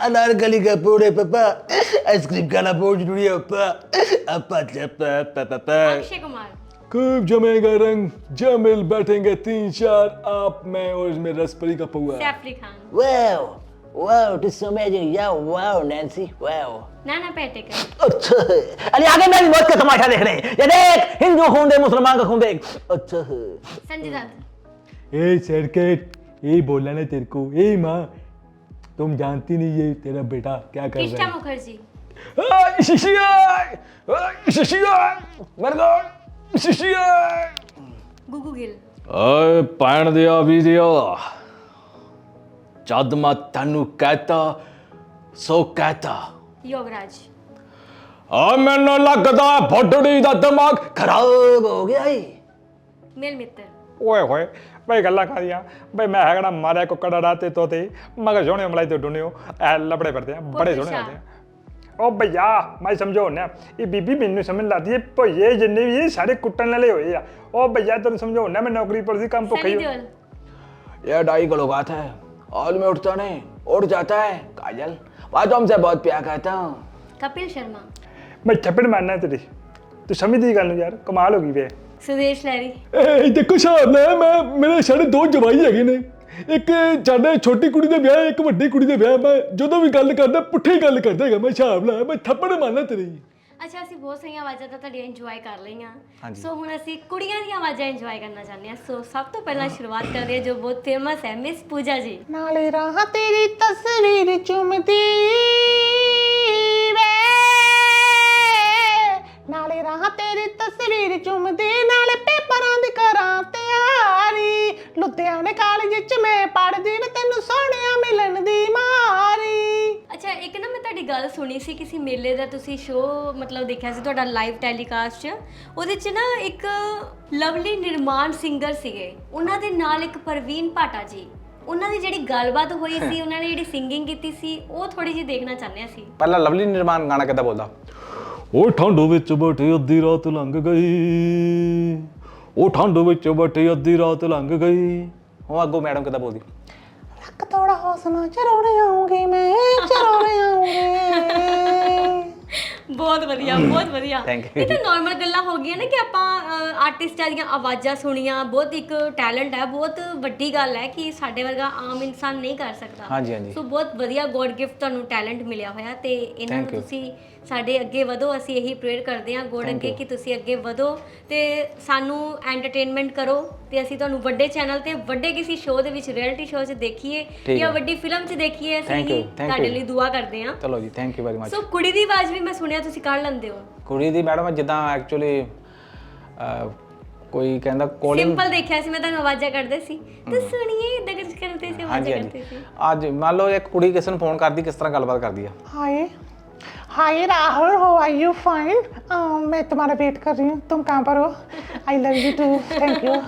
अनार गली का पूरे पापा आइसक्रीम खाना बहुत ज़रूरी है पापा। अपा चपा पापा पापा। अक्षय कुमार। खूब जमेगा रंग जमिल बैठेंगे तीन चार। आप मैं और इसमें रसपरी का पौआ। Saif Ali Khan. Wow wow it is so amazing yeah wow Nancy wow Nana Patekar अच्छा। अरे आगे मैं भी मौत का तमाशा देख रहे हैं। ये देख हिंदू खून दे मुसलमान का खून दे अच्छा संजीदा ए सर्किट यही बोलना है तेरे को। ए माँ तुम जानती नहीं ये तेरा बेटा क्या कर रहा है। मुखर्जी। गुगू गिल। ओए पायण दिया अभी दिया। ਜਦ ਮੈਂ ਤੈਨੂੰ ਕਹਤਾ ਸੋ ਕਹਤਾ। ਯੋਗਰਾਜ। ਆ ਮੈਨੂੰ ਲੱਗਦਾ ਬੁੱਢੜੀ ਦਾ ਦਿਮਾਗ ਖਰਾਬ ਹੋ ਗਿਆ ਈ। ਮੇਲ ਮਿੱਤਰ। ਓਏ ਹੋਏ ਬਈ ਗੱਲਾਂ ਕਰੀਆਂ ਬਈ ਮੈਂ ਹੈਗੜਾ ਮਾਰਿਆ ਕੁੱਕੜਾ ਤੇ ਤੋਤੇ ਮਗਰ ਸੋਹਣੇ ਮਲਾਈ ਤੇ ਡੁੰਨਿਓ। ਐ ਲਬੜੇ ਫਿਰਦੇ ਆ ਬੜੇ ਸੋਹਣੇ ਲੱਗਦੇ ਆ। ਓ ਭਈਆ ਮੈਂ ਸਮਝਾਉਣਾ ਇਹ ਬੀਬੀ ਮੈਨੂੰ ਸਮਝ ਲਾਦੀ ਹੈ ਭਈਏ ਜਿੰਨੇ ਵੀ ਸਾਰੇ ਕੁੱਟਣ ਵਾਲੇ ਹੋਏ ਆ। ਉਹ ਬਈਆ ਤੈਨੂੰ ਸਮਝਾਉਣਾ ਮੈਂ ਨੌਕਰੀ ਪਰ ਸੀ ਕੰਮ ਭੁੱਖੀ ਇਹ ਡਾਈ ਗਲੋਗਾਤ ਹੈ। और मैं उठता नहीं उठ जाता है काजल मैं तो हमसे बहुत प्यार करता हूँ ਕਪਿਲ ਸ਼ਰਮਾ ਮੈਂ ਥੱਪੜ ਮਾਰਨਾ ਤੇਰੀ ਤੂੰ ਸਮਝਦੀ ਗੱਲ ਨੂੰ ਯਾਰ ਕਮਾਲ ਹੋ ਗਈ ਵੇ ਸੁਦੇਸ਼ ਲਹਿਰੀ ਇਹ ਦੇਖੋ ਹਿਸਾਬ ਨਾਲ ਮੈਂ ਮੇਰੇ ਸਾਡੇ ਦੋ ਜਵਾਈ ਹੈਗੇ ਨੇ ਇੱਕ ਸਾਡੇ ਛੋਟੀ ਕੁੜੀ ਦੇ ਵਿਆਹ ਇੱਕ ਵੱਡੀ ਕੁੜੀ ਦੇ ਵਿਆਹ ਮੈਂ ਜਦੋਂ ਵੀ ਗੱਲ ਕਰਦਾ ਪੁੱਠੀ ਗੱਲ ਕਰਦਾ ਹੈਗਾ ਮੈਂ ਹਿਸਾਬ ਨਾਲ ਮੈਂ ਥੱਪੜ ਮਾਰਨਾ ਤੇਰੀ ਅੱਛਾ ਅਸੀਂ ਬਹੁਤ ਸਾਰੀਆਂ ਆਵਾਜ਼ਾਂ ਤਾਂ ਤੁਹਾਡੀਆਂ ਇੰਜੋਏ ਕਰ ਲਈਆਂ। ਹਾਂਜੀ। ਸੋ ਹੁਣ ਅਸੀਂ ਕੁੜੀਆਂ ਦੀਆਂ ਆਵਾਜ਼ਾਂ ਇੰਜੋਏ ਕਰਨਾ ਚਾਹੁੰਦੇ ਹਾਂ। ਸੋ ਸਭ ਤੋਂ ਪਹਿਲਾਂ ਸ਼ੁਰੂਆਤ ਕਰਦੇ ਹਾਂ ਜੋ ਬਹੁਤ ਫੇਮਸ ਹੈ ਮਿਸ ਪੂਜਾ ਜੀ। ਨਾਲੇ ਰਾਹ ਤੇਰੀ ਤਸਵੀਰ ਚੁੰਮਦੀ ਵੇ। ਨਾਲੇ ਰਾਹ ਤੇਰੀ ਤਸਵੀਰ ਚੁੰਮਦੀ ਨਾਲੇ ਪੇਪਰਾਂ ਦੀ ਕਰਾਂ ਤਿਆਰੀ। ਲੁਧਿਆਣੇ ਕਾਲਜ ਚ ਮੈਂ ਪੜ੍ਹਦੀ ਨੇ ਤੈਨੂੰ ਸੋਹਣਿਆ ਮਿਲਣ ਦੀ ਮਾਰੀ। ਅੱਛਾ ਇੱਕ ਨਾ ਮੈਂ ਤੁਹਾਡੀ ਗੱਲ ਸੁਣੀ ਸੀ ਕਿਸੇ ਮੇਲੇ ਦਾ ਤੁਸੀਂ ਸ਼ੋਅ ਮਤਲਬ ਦੇਖਿਆ ਸੀ ਤੁਹਾਡਾ ਲਾਈਵ ਟੈਲੀਕਾਸਟ 'ਚ। ਉਹਦੇ 'ਚ ਨਾ ਇੱਕ ਲਵਲੀ ਨਿਰਮਾਣ ਸਿੰਗਰ ਸੀਗੇ। ਉਹਨਾਂ ਦੇ ਨਾਲ ਇੱਕ ਪ੍ਰਵੀਨ ਪਾਟਾ ਜੀ। ਉਹਨਾਂ ਦੀ ਜਿਹੜੀ ਗੱਲਬਾਤ ਹੋਈ ਸੀ ਉਹਨਾਂ ਨੇ ਜਿਹੜੀ ਸਿੰਗਿੰਗ ਕੀਤੀ ਸੀ ਉਹ ਥੋੜੀ ਜਿਹੀ ਦੇਖਣਾ ਚਾਹੁੰਦੇ ਅਸੀਂ। ਪਹਿਲਾਂ ਲਵਲੀ ਨਿਰਮਾਨ ਗਾਣਾ ਕਿੱਦਾਂ ਬੋਲਦਾ? ਉਹ ਠੰਡ ਵਿੱਚ ਬੈਠੇ ਅੱਧੀ ਰਾਤ ਲੰਘ ਗਈ। ਉਹ ਠੰਡ ਵਿੱਚ ਬੈਠੇ ਅੱਧੀ ਰਾਤ ਲੰਘ ਗਈ। ਉਹ ਅੱਗੋਂ ਮੈਡਮ ਕਿੱਦਾਂ ਬੋਲਦੀ? ਥੋੜਾ ਹੌਸਲਾ ਚਰੋੜੇ ਆਉਂਗੀ ਮੈਂ ਚਰੋੜੇ ਆਉਂਗੀ ਬਹੁਤ ਵਧੀਆ ਬਹੁਤ ਵਧੀਆ Thank you. ਇਹ ਤਾਂ ਨਾਰਮਲ ਗੱਲਾਂ ਹੋ ਗਈਆਂ ਨੇ ਕਿ ਆਪਾਂ ਆਰਟਿਸਟਾਂ ਦੀਆਂ ਆਵਾਜ਼ਾਂ ਸੁਣੀਆਂ ਬਹੁਤ ਇੱਕ ਟੈਲੈਂਟ ਹੈ ਬਹੁਤ ਵੱਡੀ ਗੱਲ ਹੈ ਕਿ ਸਾਡੇ ਵਰਗਾ ਆਮ ਇਨਸਾਨ ਨਹੀਂ ਕਰ ਸਕਦਾ ਹਾਂਜੀ, ਹਾਂਜੀ। ਸੋ ਬਹੁਤ ਵਧੀਆ ਗੋਡ ਗਿਫਟ ਤੁਹਾਨੂੰ ਟੈਲੈਂਟ ਮਿਲਿਆ ਹੋਇਆ ਤੇ ਇਹਨਾਂ ਨੂੰ Thank you. ਤੁਸੀਂ ਸਾਡੇ ਅੱਗੇ ਵਧੋ ਅਸੀਂ ਇਹੀ ਪ੍ਰੇਅਰ ਕਰਦੇ ਹਾਂ ਗੋਡ ਅੱਗੇ ਕਿ ਤੁਸੀਂ ਅੱਗੇ ਵਧੋ ਤੇ ਸਾਨੂੰ ਐਂਟਰਟੇਨਮੈਂਟ ਕਰੋ ਤੇ ਅਸੀਂ ਤੁਹਾਨੂੰ ਵੱਡੇ ਚੈਨਲ ਤੇ ਵੱਡੇ ਕਿਸੇ ਸ਼ੋਅ ਦੇ ਵਿੱਚ ਰਿਐਲਿਟੀ ਸ਼ੋਅ 'ਚ ਦੇਖੀਏ ਜਾਂ। ਵੱਡੀ ਫਿਲਮ 'ਚ ਦੇਖੀਏ ਅਸੀਂ ਤੁਹਾਡੇ. ਲਈ ਦੁਆ ਕਰਦੇ ਹਾਂ। ਚਲੋ ਜੀ thank you very much so ਕੁੜੀ ਦੀ ਆਵਾਜ਼ ਵੀ ਮੈਂ ਸੁਣਿਆ ਤੁਸੀਂ ਕੱਢ ਲੈਂਦੇ ਹੋ। ਕੁੜੀ ਦੀ ਮੈਡਮ ਜਿੱਦਾਂ ਐਕਚੁਅਲੀ ਕੋਈ ਕਹਿੰਦਾ ਕੋਲਿੰਗ ਸਿੰਪਲ ਦੇਖਿਆ ਸੀ ਮੈਂ ਤੁਹਾਨੂੰ ਆਵਾਜ਼ਾਂ ਕਰਦੇ ਸੀ। ਤੇ ਸੁਣੀਏ ਇਦਾਂ ਕੁਝ ਕਰਦੇ ਸੀ ਆਵਾਜ਼ਾਂ ਕਰਦੇ ਸੀ। ਅੱਜ ਮੰਨ ਲਓ ਇੱਕ ਕੁੜੀ ਕਿਸੇ ਨੂੰ ਫੋਨ ਕਰਦੀ ਕਿਸ ਤਰ੍ਹਾਂ ਗੱਲਬਾਤ ਕਰਦੀ ਆ? हाय हाय राहुल हो आर यू फाइन मैं तुम्हारा वेट कर रही हूँ तुम कहाँ पर हो I love you too thank you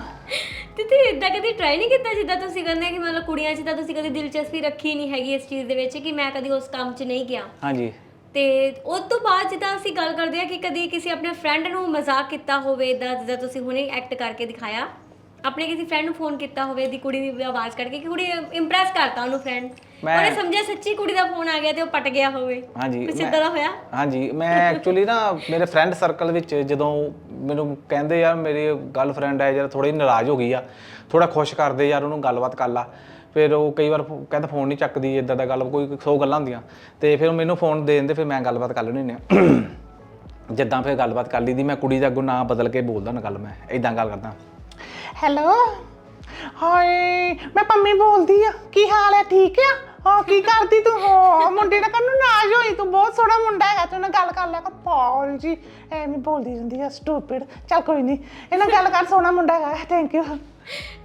ਤੇ ਤੇ ਇਦਾਂ ਕਦੀ ਟਰਾਈ ਨਹੀਂ ਕੀਤਾ ਜਿੱਦਾਂ ਤੁਸੀਂ ਕਹਿੰਦੇ ਕਿ ਮਤਲਬ ਕੁੜੀਆਂ 'ਚ ਤਾਂ ਤੁਸੀਂ ਕਦੀ ਦਿਲਚਸਪੀ ਰੱਖੀ ਨਹੀਂ ਹੈਗੀ ਇਸ ਚੀਜ਼ ਦੇ ਵਿੱਚ ਕਿ ਮੈਂ ਕਦੀ ਉਸ ਕੰਮ 'ਚ ਨਹੀਂ ਗਿਆ ਹਾਂਜੀ ਤੇ ਉਸ ਤੋਂ ਬਾਅਦ ਜਿੱਦਾਂ ਅਸੀਂ ਗੱਲ ਕਰਦੇ ਆ ਕਿ ਕਦੀ ਕਿਸੇ ਆਪਣੇ ਫਰੈਂਡ ਨੂੰ ਮਜ਼ਾਕ ਕੀਤਾ ਹੋਵੇ ਇਦਾਂ ਜਿੱਦਾਂ ਤੁਸੀਂ ਹੁਣੇ ਐਕਟ ਕਰਕੇ ਦਿਖਾਇਆ ਆਪਣੇ ਕਿਸੇ ਫਰੈਂਡ ਨੂੰ ਫੋਨ ਕੀਤਾ ਹੋਵੇ ਦੀ ਕੁੜੀ ਦੀ ਆਵਾਜ਼ ਕੱਢ ਕੇ ਕਿ ਕੁੜੀ ਇੰਪ੍ਰੈਸ ਕਰਤਾ ਉਹਨੂੰ ਫਰੈਂਡ ਮੈਂ- ਉਹਨੇ ਸਮਝਿਆ ਸੱਚੀ ਕੁੜੀ ਦਾ ਫੋਨ ਆ ਗਿਆ ਤੇ ਉਹ ਪਟ ਗਿਆ ਹੋਵੇ। ਹਾਂਜੀ ਕੁਛ ਮੈਂ- ਏਦਾਂ ਦਾ ਹੋਇਆ? ਹਾਂਜੀ ਮੈਂ ਐਕਚੁਅਲੀ ਨਾ ਮੇਰੇ ਫਰੈਂਡ ਸਰਕਲ ਵਿੱਚ ਜਦੋਂ ਮੈਨੂੰ ਕਹਿੰਦੇ ਯਾਰ ਮੇਰੀ ਗਰਲਫ੍ਰੈਂਡ ਹੈ ਜਰਾ ਥੋੜੀ ਨਾਰਾਜ਼ ਹੋ ਗਈ ਆ ਥੋੜਾ ਖੁਸ਼ ਕਰਦੇ ਯਾਰ ਉਹਨੂੰ ਗੱਲਬਾਤ ਕਰ ਲਾ। ਫਿਰ ਉਹ ਕਈ ਵਾਰ ਫੋ- ਕਹਿੰਦਾ ਫੋਨ ਨਹੀਂ ਚੱਕਦੀ ਇਦਾਂ ਦਾ ਗੱਲ ਕੋਈ ਸੌ ਗੱਲਾਂ ਹੁੰਦੀਆਂ। ਤੇ ਫਿਰ ਉਹ ਮੈਨੂੰ ਫੋਨ ਦੇ ਦਿੰਦੇ ਫਿਰ ਮੈਂ ਗੱਲਬਾਤ ਕਰ ਲੈਣੀ ਹੁੰਦੀ ਆ। ਜਿੱਦਾਂ ਫਿਰ ਗੱਲਬਾਤ ਕਰ ਲਈਦੀ ਮੈਂ ਕੁੜੀ ਦਾ ਅੱਗੋਂ ਨਾਂ ਬਦਲ ਕੇ ਬੋਲਦਾ ਨਾ ਗੱਲ ਮੈਂ ਇਦਾਂ ਗੱਲ ਕਰਦਾ। ਹੈਲੋ। ਹਾਏ ਮੈਂ ਪੰਮੀ ਬੋਲਦੀ ਆ। ਕੀ ਹਾਲ ਹੈ ਠੀਕ ਆ? ਹਾਂ ਕੀ ਕਰਦੀ ਤੂੰ? ਹੋ ਮੁੰਡੇ ਨਾਲ ਕੰਨੂ ਨਾਜ ਹੋਈ। ਤੂੰ ਬਹੁਤ ਸੋਹਣਾ ਮੁੰਡਾ ਹੈਗਾ ਤੂੰ ਨਾਲ ਗੱਲ ਕਰ ਲਿਆ ਕਰ ਪਾਲ ਜੀ। ਐਵੇਂ ਬੋਲਦੀ ਰਹਿੰਦੀ ਆ ਸਟੂਪਿਡ ਚੱਲ ਕੋਈ ਨਹੀਂ ਇਹਨਾਂ ਗੱਲ ਕਰ ਸੋਹਣਾ ਮੁੰਡਾ ਹੈਗਾ ਥੈਂਕ ਯੂ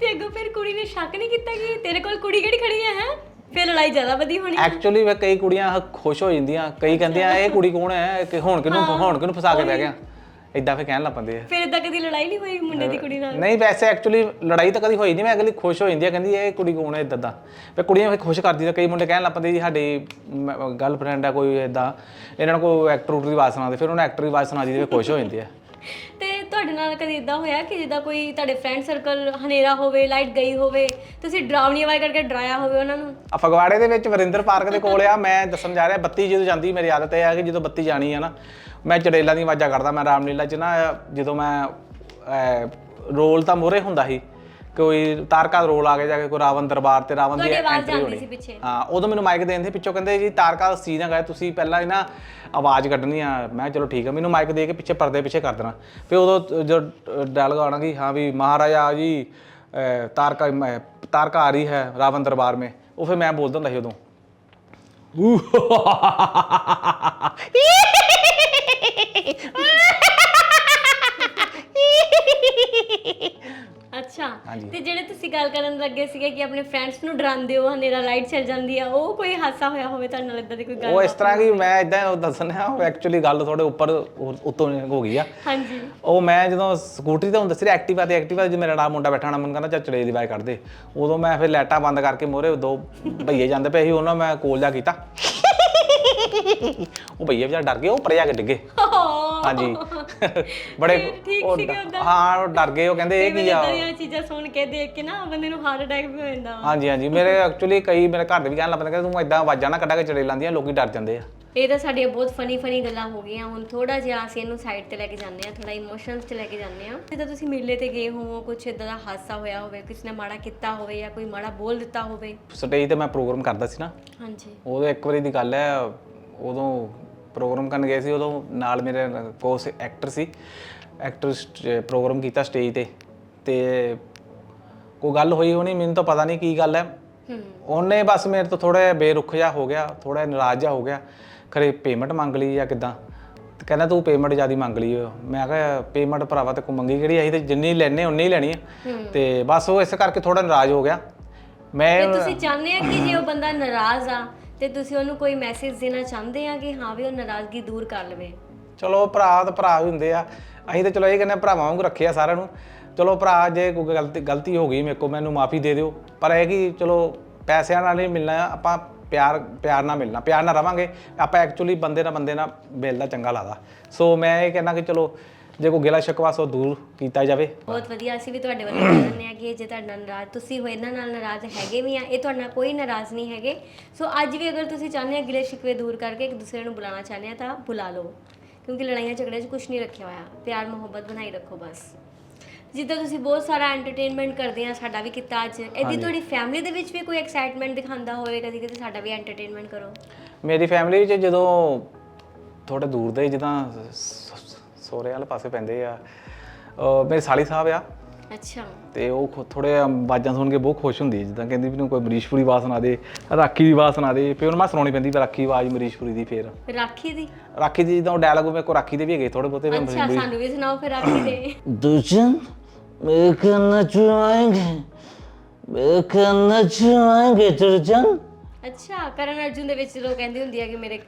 ਤੇ ਅੱਗੋਂ ਫਿਰ ਕੁੜੀ ਨੇ ਸ਼ੱਕ ਨਹੀਂ ਕੀਤਾ ਕਿ ਤੇਰੇ ਕੋਲ ਕੁੜੀ ਕਿਹੜੀ ਖੜੀ ਹੈ ਹੈ? ਫਿਰ ਲੜਾਈ ਜ਼ਿਆਦਾ ਵਧੀ ਹੋਣੀ ਐਕਚੁਅਲੀ ਵੇ ਕਈ ਕੁੜੀਆਂ ਖੁਸ਼ ਹੋ ਜਾਂਦੀਆਂ ਕਈ ਕਹਿੰਦੀਆਂ ਇਹ ਕੁੜੀ ਕੌਣ ਹੈ? ਕਿ ਹੁਣ ਕਿਹਨੂੰ ਹੁਣ ਕਿਹਨੂੰ ਫਸਾ ਕੇ ਬਹਿ ਗਿਆ? ਇਦਾਂ ਫਿਰ ਕਹਿਣ ਲੱਗ ਪੈਂਦੇ ਆ। ਫਿਰ ਇਦਾਂ ਕਦੀ ਲੜਾਈ ਨਹੀਂ ਹੋਈ ਮੁੰਡੇ ਦੀ ਕੁੜੀ ਨਾਲ? ਨਹੀਂ ਵੈਸੇ ਐਕਚੁਅਲੀ ਲੜਾਈ ਤਾਂ ਕਦੀ ਹੋਈ ਨਹੀਂ ਮੈਂ ਅਗਲੀ ਖੁਸ਼ ਹੋ ਜਾਂਦੀ ਹੈ ਕਹਿੰਦੀ ਇਹ ਕੁੜੀ ਕੌਣ ਹੈ ਇਦਾਂ ਦਾ? ਫਿਰ ਕੁੜੀਆਂ ਫਿਰ ਖੁਸ਼ ਕਰਦੀ ਤਾਂ ਕਈ ਮੁੰਡੇ ਕਹਿਣ ਲੱਗ ਪੈਂਦੇ ਜੀ ਸਾਡੀ ਗਰਲਫ੍ਰੈਂਡ ਹੈ ਕੋਈ ਇਦਾਂ ਇਹਨਾਂ ਨੂੰ ਕੋਈ ਐਕਟਰ ਦੀ ਆਵਾਜ਼ ਸੁਣਾਉਂਦੇ ਫਿਰ ਉਹਨੂੰ ਐਕਟਰ ਦੀ ਆਵਾਜ਼ ਸੁਣਾ ਦੀ ਫਿਰ ਖੁਸ਼ ਹੋ ਜਾਂਦੇ ਆ। ਤੇ ਨਾਲ ਕਦੀ ਇਦਾਂ ਹੋਇਆ ਕਿ ਜਿੱਦਾਂ ਕੋਈ ਤੁਹਾਡੇ ਫਰੈਂਡ ਸਰਕਲ ਹਨੇਰਾ ਹੋਵੇ ਲਾਈਟ ਗਈ ਹੋਵੇ ਤੁਸੀਂ ਡਰਾਵਣੀ ਆਵਾਜ਼ ਕਰਕੇ ਡਰਾਇਆ ਹੋਵੇ ਉਹਨਾਂ ਨੂੰ? ਆ ਫਗਵਾੜੇ ਦੇ ਵਿੱਚ ਵਰਿੰਦਰ ਪਾਰਕ ਦੇ ਕੋਲ ਆ ਮੈਂ ਦੱਸਣ ਜਾ ਰਿਹਾ ਬੱਤੀ ਜਦੋਂ ਜਾਂਦੀ ਮੇਰੀ ਆਦਤ ਇਹ ਆ ਕਿ ਜਦੋਂ ਬੱਤੀ ਜਾਣੀ ਆ ਨਾ ਮੈਂ ਚੜੇਲਾ ਦੀ ਆਵਾਜ਼ਾਂ ਕਰਦਾ ਮੈਂ ਰਾਮਲੀਲਾ 'ਚ ਨਾ ਜਦੋਂ ਮੈਂ ਅਹ, ਰੋਲ ਤਾਂ ਮੋਰੇ ਹੁੰਦਾ ਸੀ ਕੋਈ ਤਾਰਕਾ ਦਾ ਰੋਲ ਆ ਗਿਆ ਜਾ ਕੇ ਕੋਈ ਰਾਵਣ ਦਰਬਾਰ ਤੇ ਰਾਵਣ ਦੀ ਤੁਹਾਡੀ ਆਵਾਜ਼ ਐਂਟਰੀ ਜਾਂਦੀ ਹੋਣੀ ਸੀ ਪਿੱਛੇ। ਹਾਂ ਉਦੋਂ ਮੈਨੂੰ ਮਾਈਕ ਦੇਣ ਦੇ ਪਿੱਛੋਂ ਕਹਿੰਦੇ ਜੀ ਤਾਰਕਾ ਸੀਨ ਹੈਗਾ ਤੁਸੀਂ ਪਹਿਲਾਂ ਹੀ ਨਾ ਆਵਾਜ਼ ਕੱਢਣੀ ਆ ਮੈਂ ਚਲੋ ਠੀਕ ਆ ਮੈਨੂੰ ਮਾਈਕ ਦੇ ਕੇ ਪਿੱਛੇ ਪਰਦੇ ਪਿੱਛੇ ਕਰ ਦੇਣਾ ਫਿਰ ਉਦੋਂ ਜੋ ਡਾਇਲੌਗ ਆਉਣਾ ਕਿ ਹਾਂ ਵੀ ਮਹਾਰਾਜਾ ਜੀ ਤਾਰਕਾ ਮੈਂ- ਤਾਰਕਾ ਆ ਰਹੀ ਹੈ ਰਾਵਣ ਦਰਬਾਰ ਮੇ ਉਹ ਫਿਰ ਮੈਂ ਬੋਲਦਾ ਹੁੰਦਾ ਸੀ ਉਦੋਂ ਅੱਛਾ ਹਾਂਜੀ। ਤੇ ਜਿਹੜੇ ਤੁਸੀਂ ਗੱਲ ਕਰਨ ਲੱਗੇ ਸੀਗੇ ਕਿ ਆਪਣੇ ਫਰੈਂਡਸ ਨੂੰ ਡਰਾਉਂਦੇ ਹੋ ਹਨੇਰਾ ਲਾਈਟ ਚੱਲ ਜਾਂਦੀ ਆ ਉਹ ਕੋਈ ਹਾਸਾ ਹੋਇਆ ਹੋਵੇ ਤੁਹਾਡੇ ਨਾਲ ਇਦਾਂ ਦੀ ਕੋਈ ਗੱਲ? ਉਹ ਇਸ ਤਰ੍ਹਾਂ ਕਿ ਮੈਂ ਇਦਾਂ ਦੱਸਣਾ ਉਹ ਐਕਚੁਅਲੀ ਗੱਲ ਥੋੜੇ ਉੱਪਰ ਉ- ਉੱਤੋਂ ਹੋ ਗਈ ਆ। ਹਾਂਜੀ। ਉਹ ਮੈਂ ਜਦੋਂ ਸਕੂਟਰੀ ਤੇ ਹੁੰਦਾ ਸੀ ਐਕਟਿਵਾ ਤੇ ਐਕਟਿਵਾ ਤੇ ਮੇਰਾ ਨਾਲ ਮੁੰਡਾ ਬੈਠਾ ਹੋਣਾ ਮੈਨੂੰ ਕਹਿੰਦਾ ਚੱਲ ਚੜੇ ਦੀ ਬਾਈ ਕੱਢ ਦੇ ਉਦੋਂ ਮੈਂ ਫਿਰ ਲਾਈਟਾਂ ਬੰਦ ਕਰਕੇ ਮੋਰੇ ਦੋ ਭਈਏ ਜਾਂਦੇ ਪਏ ਸੀ ਉਹਨਾਂ ਮੈਂ ਕੋਲ ਜਾ ਕੀਤਾ। ਉਹ ਭਈਆ ਵਿਚਾਰਾ ਡਰ ਗਏ ਉਹ ਪਰੇ ਜਾ ਕੇ ਡਿੱਗੇ। ਹਾਂਜੀ। ਬੜੇ ਠੀਕ- ਠੀਕ ਉਹ ਸੀਗੇ ਉੱਦਾਂ? ਹਾਂ ਉਹ ਡਰ ਗਏ ਉਹ ਕਹਿੰਦੇ ਇਹ ਕੀ ਆ? ਦੀਆਂ ਚੀਜ਼ਾਂ ਸੁਣ ਕੇ ਦੇਖ ਕੇ ਨਾ ਬੰਦੇ ਨੂੰ ਹਾਰਟ ਅਟੈਕ ਵੀ ਹੋ ਜਾਂਦਾ ਵਾ। ਹਾਂਜੀ ਹਾਂਜੀ। ਮੇਰੇ ਐਕਚੁਅਲੀ ਕਈ ਮੇਰੇ ਘਰ ਦੇ ਵੀ ਕਹਿਣ ਲੱਗ ਪੈਂਦੇ ਕਿ ਤੂੰ ਇਦਾਂ ਆਵਾਜ਼ਾਂ ਨਾ ਕੱਢਾ ਕੇ ਚੜੇ ਲਾਂਦੀਆਂ ਲੋਕੀ ਡਰ ਜਾਂਦੇ ਆ। ਇਹ ਤਾਂ ਸਾਡੀਆਂ ਬਹੁਤ ਫਨੀ ਫਨੀ ਗੱਲਾਂ ਹੋ ਗਈਆਂ। ਹੁਣ ਥੋੜਾ ਜਿਹਾ ਅਸੀਂ ਇਹਨੂੰ ਸਾਈਡ ਤੇ ਲੈ ਕੇ ਜਾਂਦੇ ਆ ਥੋੜਾ ਇਮੋਸ਼ਨਸ ਤੇ ਲੈ ਕੇ ਜਾਂਦੇ ਆ ਜਿੱਦਾਂ ਤੁਸੀਂ ਮੇਲੇ ਤੇ ਗਏ ਹੋ ਕੁਝ ਇਦਾਂ ਦਾ ਹਾਦਸਾ ਹੋਇਆ ਹੋਵੇ ਕਿਸੇ ਨੇ ਮਾੜਾ ਕੀਤਾ ਹੋਵੇ ਜਾਂ ਕੋਈ ਮਾੜਾ ਬੋਲ ਦਿੱਤਾ ਹੋਵੇ। ਸਟੇਜ ਤੇ ਮੈਂ ਪ੍ਰੋਗਰਾਮ ਕਰਦਾ ਸੀ ਨਾ। ਹਾਂਜੀ। ਉਦੋਂ ਇੱਕ ਵਾਰੀ ਦੀ ਗੱਲ ਹੈ ਉਦੋਂ ਪ੍ਰੋਗਰਾਮ ਕਰਨ ਗਏ ਸੀ ਉਦੋਂ ਨਾਲ ਮੇਰੇ ਕੋਸ ਐਕਟਰ ਸੀ। ਐਕਟਰ ਪ੍ਰੋਗਰਾਮ ਕੀਤਾ ਸਟੇਜ ਤੇ। ਤੇ ਕੋਈ ਗੱਲ ਹੋਈ ਹੋਣੀ ਮੈਨੂੰ ਤਾਂ ਪਤਾ ਨਹੀਂ ਕੀ ਗੱਲ ਹੈ। ਉਹਨੇ ਬਸ ਮੇਰੇ ਤੋਂ ਥੋੜਾ ਬੇਰੁੱਖ ਜਿਹਾ ਹੋ ਗਿਆ ਥੋੜਾ ਨਾਰਾਜ਼ ਜਿਹਾ ਹੋ ਗਿਆ। ਖਰੇ ਪੇਮੈਂਟ ਮੰਗ ਲਈ ਜਾਂ ਕਿਦਾਂ? ਕਹਿੰਦਾ ਤੂੰ ਪੇਮੈਂਟ ਜਿਆਦੀ ਮੰਗ ਲਈ। ਮੈਂ ਕਿਹਾ ਪੇਮੈਂਟ ਭਰਾਵਾ ਤੇ ਕੋ ਮੰਗੀ ਕਿਹੜੀ ਅਸੀਂ ਤੇ ਜਿੰਨੀ ਲੈਣੇ ਉਨੀ ਹੀ ਲੈਣੀ ਆ। ਤੇ ਬਸ ਉਹ ਇਸ ਕਰਕੇ ਥੋੜਾ ਨਾਰਾਜ਼ ਹੋ ਗਿਆ। ਮੈਂ ਤੁਸੀਂ ਚਾਹੁੰਦੇ ਆ ਕਿ ਜੇ ਉਹ ਬੰਦਾ ਨਾਰਾਜ਼ ਆ ਤੇ ਤੁਸੀਂ ਉਹਨੂੰ ਕੋਈ ਮੈਸੇਜ ਦੇਣਾ ਚਾਹੁੰਦੇ ਆ ਕਿ ਹਾਂ ਵੀ ਉਹ ਨਾਰਾਜ਼ਗੀ ਦੂਰ ਕਰ ਲਵੇ? ਚਲੋ ਭਰਾ ਤਾਂ ਭਰਾ ਵੀ ਹੁੰਦੇ ਆ। ਅਸੀਂ ਤਾਂ ਚਲੋ ਇਹ ਕਹਿੰਦੇ ਆ, ਭਰਾਵਾਂ ਵਾਂਗੂ ਰੱਖਿਆ ਸਾਰਿਆਂ ਨੂੰ। ਚਲੋ ਭਰਾ ਜੇ ਕੋਈ ਗਲਤੀ ਗਲਤੀ ਹੋ ਗਈ ਮੇਰੇ ਕੋਲ ਮੈਨੂੰ ਮਾਫੀ ਦੇ ਦਿਓ। ਪਰ ਇਹ ਕਿ ਚਲੋ ਪੈਸਿਆਂ ਨਾਲ ਨਹੀਂ ਮਿਲਣਾ ਆਪਾਂ ਪਿਆਰ ਪਿਆਰ ਨਾਲ ਮਿਲਣਾ। ਪਿਆਰ ਨਾਲ ਰਵਾਂਗੇ। ਆਪਾਂ ਐਕਚੁਅਲੀ ਬੰਦੇ ਨਾਲ ਬੰਦੇ ਨਾਲ ਮਿਲਦਾ ਚੰਗਾ ਲੱਗਦਾ। ਸੋ ਮੈਂ ਇਹ ਕਹਿੰਦਾ ਕਿ ਚਲੋ ਜੇ ਕੋਈ ਗਿਲਾ ਸ਼ਿਕਵਾ ਸੋ ਦੂਰ ਕੀਤਾ ਜਾਵੇ। ਬਹੁਤ ਵਧੀਆ ਅਸੀਂ ਵੀ ਤੁਹਾਡੇ ਵੱਲੋਂ ਕਹਿੰਦੇ ਆ ਕਿ ਜੇ ਤੁਹਾਡੇ ਨਾਰਾਜ਼ ਤੁਸੀਂ ਹੋ ਇਹਨਾਂ ਨਾਲ ਨਾਰਾਜ਼ ਹੈਗੇ ਵੀ ਆ ਇਹ ਤੁਹਾਡੇ ਕੋਈ ਨਾਰਾਜ਼ ਨਹੀਂ ਹੈਗੇ। ਸੋ ਅੱਜ ਵੀ ਅਗਰ ਤੁਸੀਂ ਚਾਹੁੰਦੇ ਆ ਗਿਲੇ ਸ਼ਿਕਵੇ ਦੂਰ ਕਰਕੇ ਇੱਕ ਦੂਸਰੇ ਨੂੰ ਬੁਲਾਉਣਾ ਚਾਹੁੰਦੇ ਆ ਤਾਂ ਬੁਲਾ ਲਓ। ਕਿਉਂਕਿ ਲੜਾਈਆਂ ਝਗੜਿਆਂ 'ਚ ਕੁਝ ਨਹੀਂ ਰੱਖਿਆ ਹੋਇਆ। ਪਿਆਰ ਮੁਹੱਬਤ ਬਣਾਈ ਰੱਖੋ ਬਸ। ਜਿੱਦਾਂ ਤੁਸੀਂ ਬਹੁਤ ਸਾਰਾ ਐਂਟਰਟੇਨਮੈਂਟ ਕਰਦੇ ਆ ਸਾਡਾ ਵੀ ਕੀਤਾ ਅੱਜ। ਇਹਦੀ ਤੁਹਾਡੀ ਫੈਮਿਲੀ ਦੇ ਵਿੱਚ ਵੀ ਕੋਈ ਐਕਸਾਈਟਮੈਂਟ ਦਿਖਾਉਂਦਾ ਹੋਵੇ ਕਦੀ ਕਦੀ ਸਾਡਾ ਵੀ ਐਂਟਰਟੇਨਮੈਂਟ ਕਰੋ? ਮੇਰੀ ਫੈਮਿਲੀ ਵਿੱਚ ਜਦੋਂ ਥੋੜੇ ਦੂਰ ਦੇ ਜਿੱਦਾਂ ਸੋਰੇ ਵਾਲੇ ਪਾਸੇ ਪੈਂਦੇ ਆ ਅਹ ਮੇਰੇ ਸਾਲੀ ਸਾਹਿਬ ਆ ਅੱਛਾ ਤੇ ਉਹ ਥੋੜੇ ਆਵਾਜ਼ਾਂ ਸੁਣ ਕੇ ਬਹੁਤ ਖੁਸ਼ ਹੁੰਦੀ ਹੈ ਜਿੱਦਾਂ ਕਹਿੰਦੀ ਵੀ ਨੂੰ ਕੋਈ ਮਰੀਸ਼ਪੁਰੀ ਆਵਾਜ਼ ਸੁਣਾ ਦੇ ਰਾਖੀ ਦੀ ਆਵਾਜ਼ ਸੁਣਾ ਦੇ ਫਿਰ ਉਹਨੂੰ ਮੈਂ ਸੁਣਾਉਣੀ ਪੈਂਦੀ ਵੀ ਰਾਖੀ ਆਵਾਜ਼ ਮਰੀਸ਼ਪੁਰੀ ਦੀ ਫੇਰ ਰਾਖੀ ਦੀ ਰਾਖੀ ਦੀ ਜਿੱਦਾਂ ਡਾਇਲੌਗ ਮੇਰੇ ਕੋ ਰਾਖੀ ਦੇ ਵੀ ਹੈਗੇ ਥੋੜੇ ਬਹੁਤੇ ਮੈਂ ਅੱਛਾ ਸਾਨੂੰ ਵੀ ਸੁਣਾਓ ਫਿਰ ਰਾਖੀ ਦੇ दुल्हन मेरे करना चुराएंगे मेरे करना चुराएंगे दुल्हन ਅੱਛਾ ਕਰਨ ਅਰਜੁਨ ਦੇ ਵਿੱਚ ਜਦੋਂ ਕਹਿੰਦੀ ਹੁੰਦੀ ਆ ਕਿ ਮੇਰੇ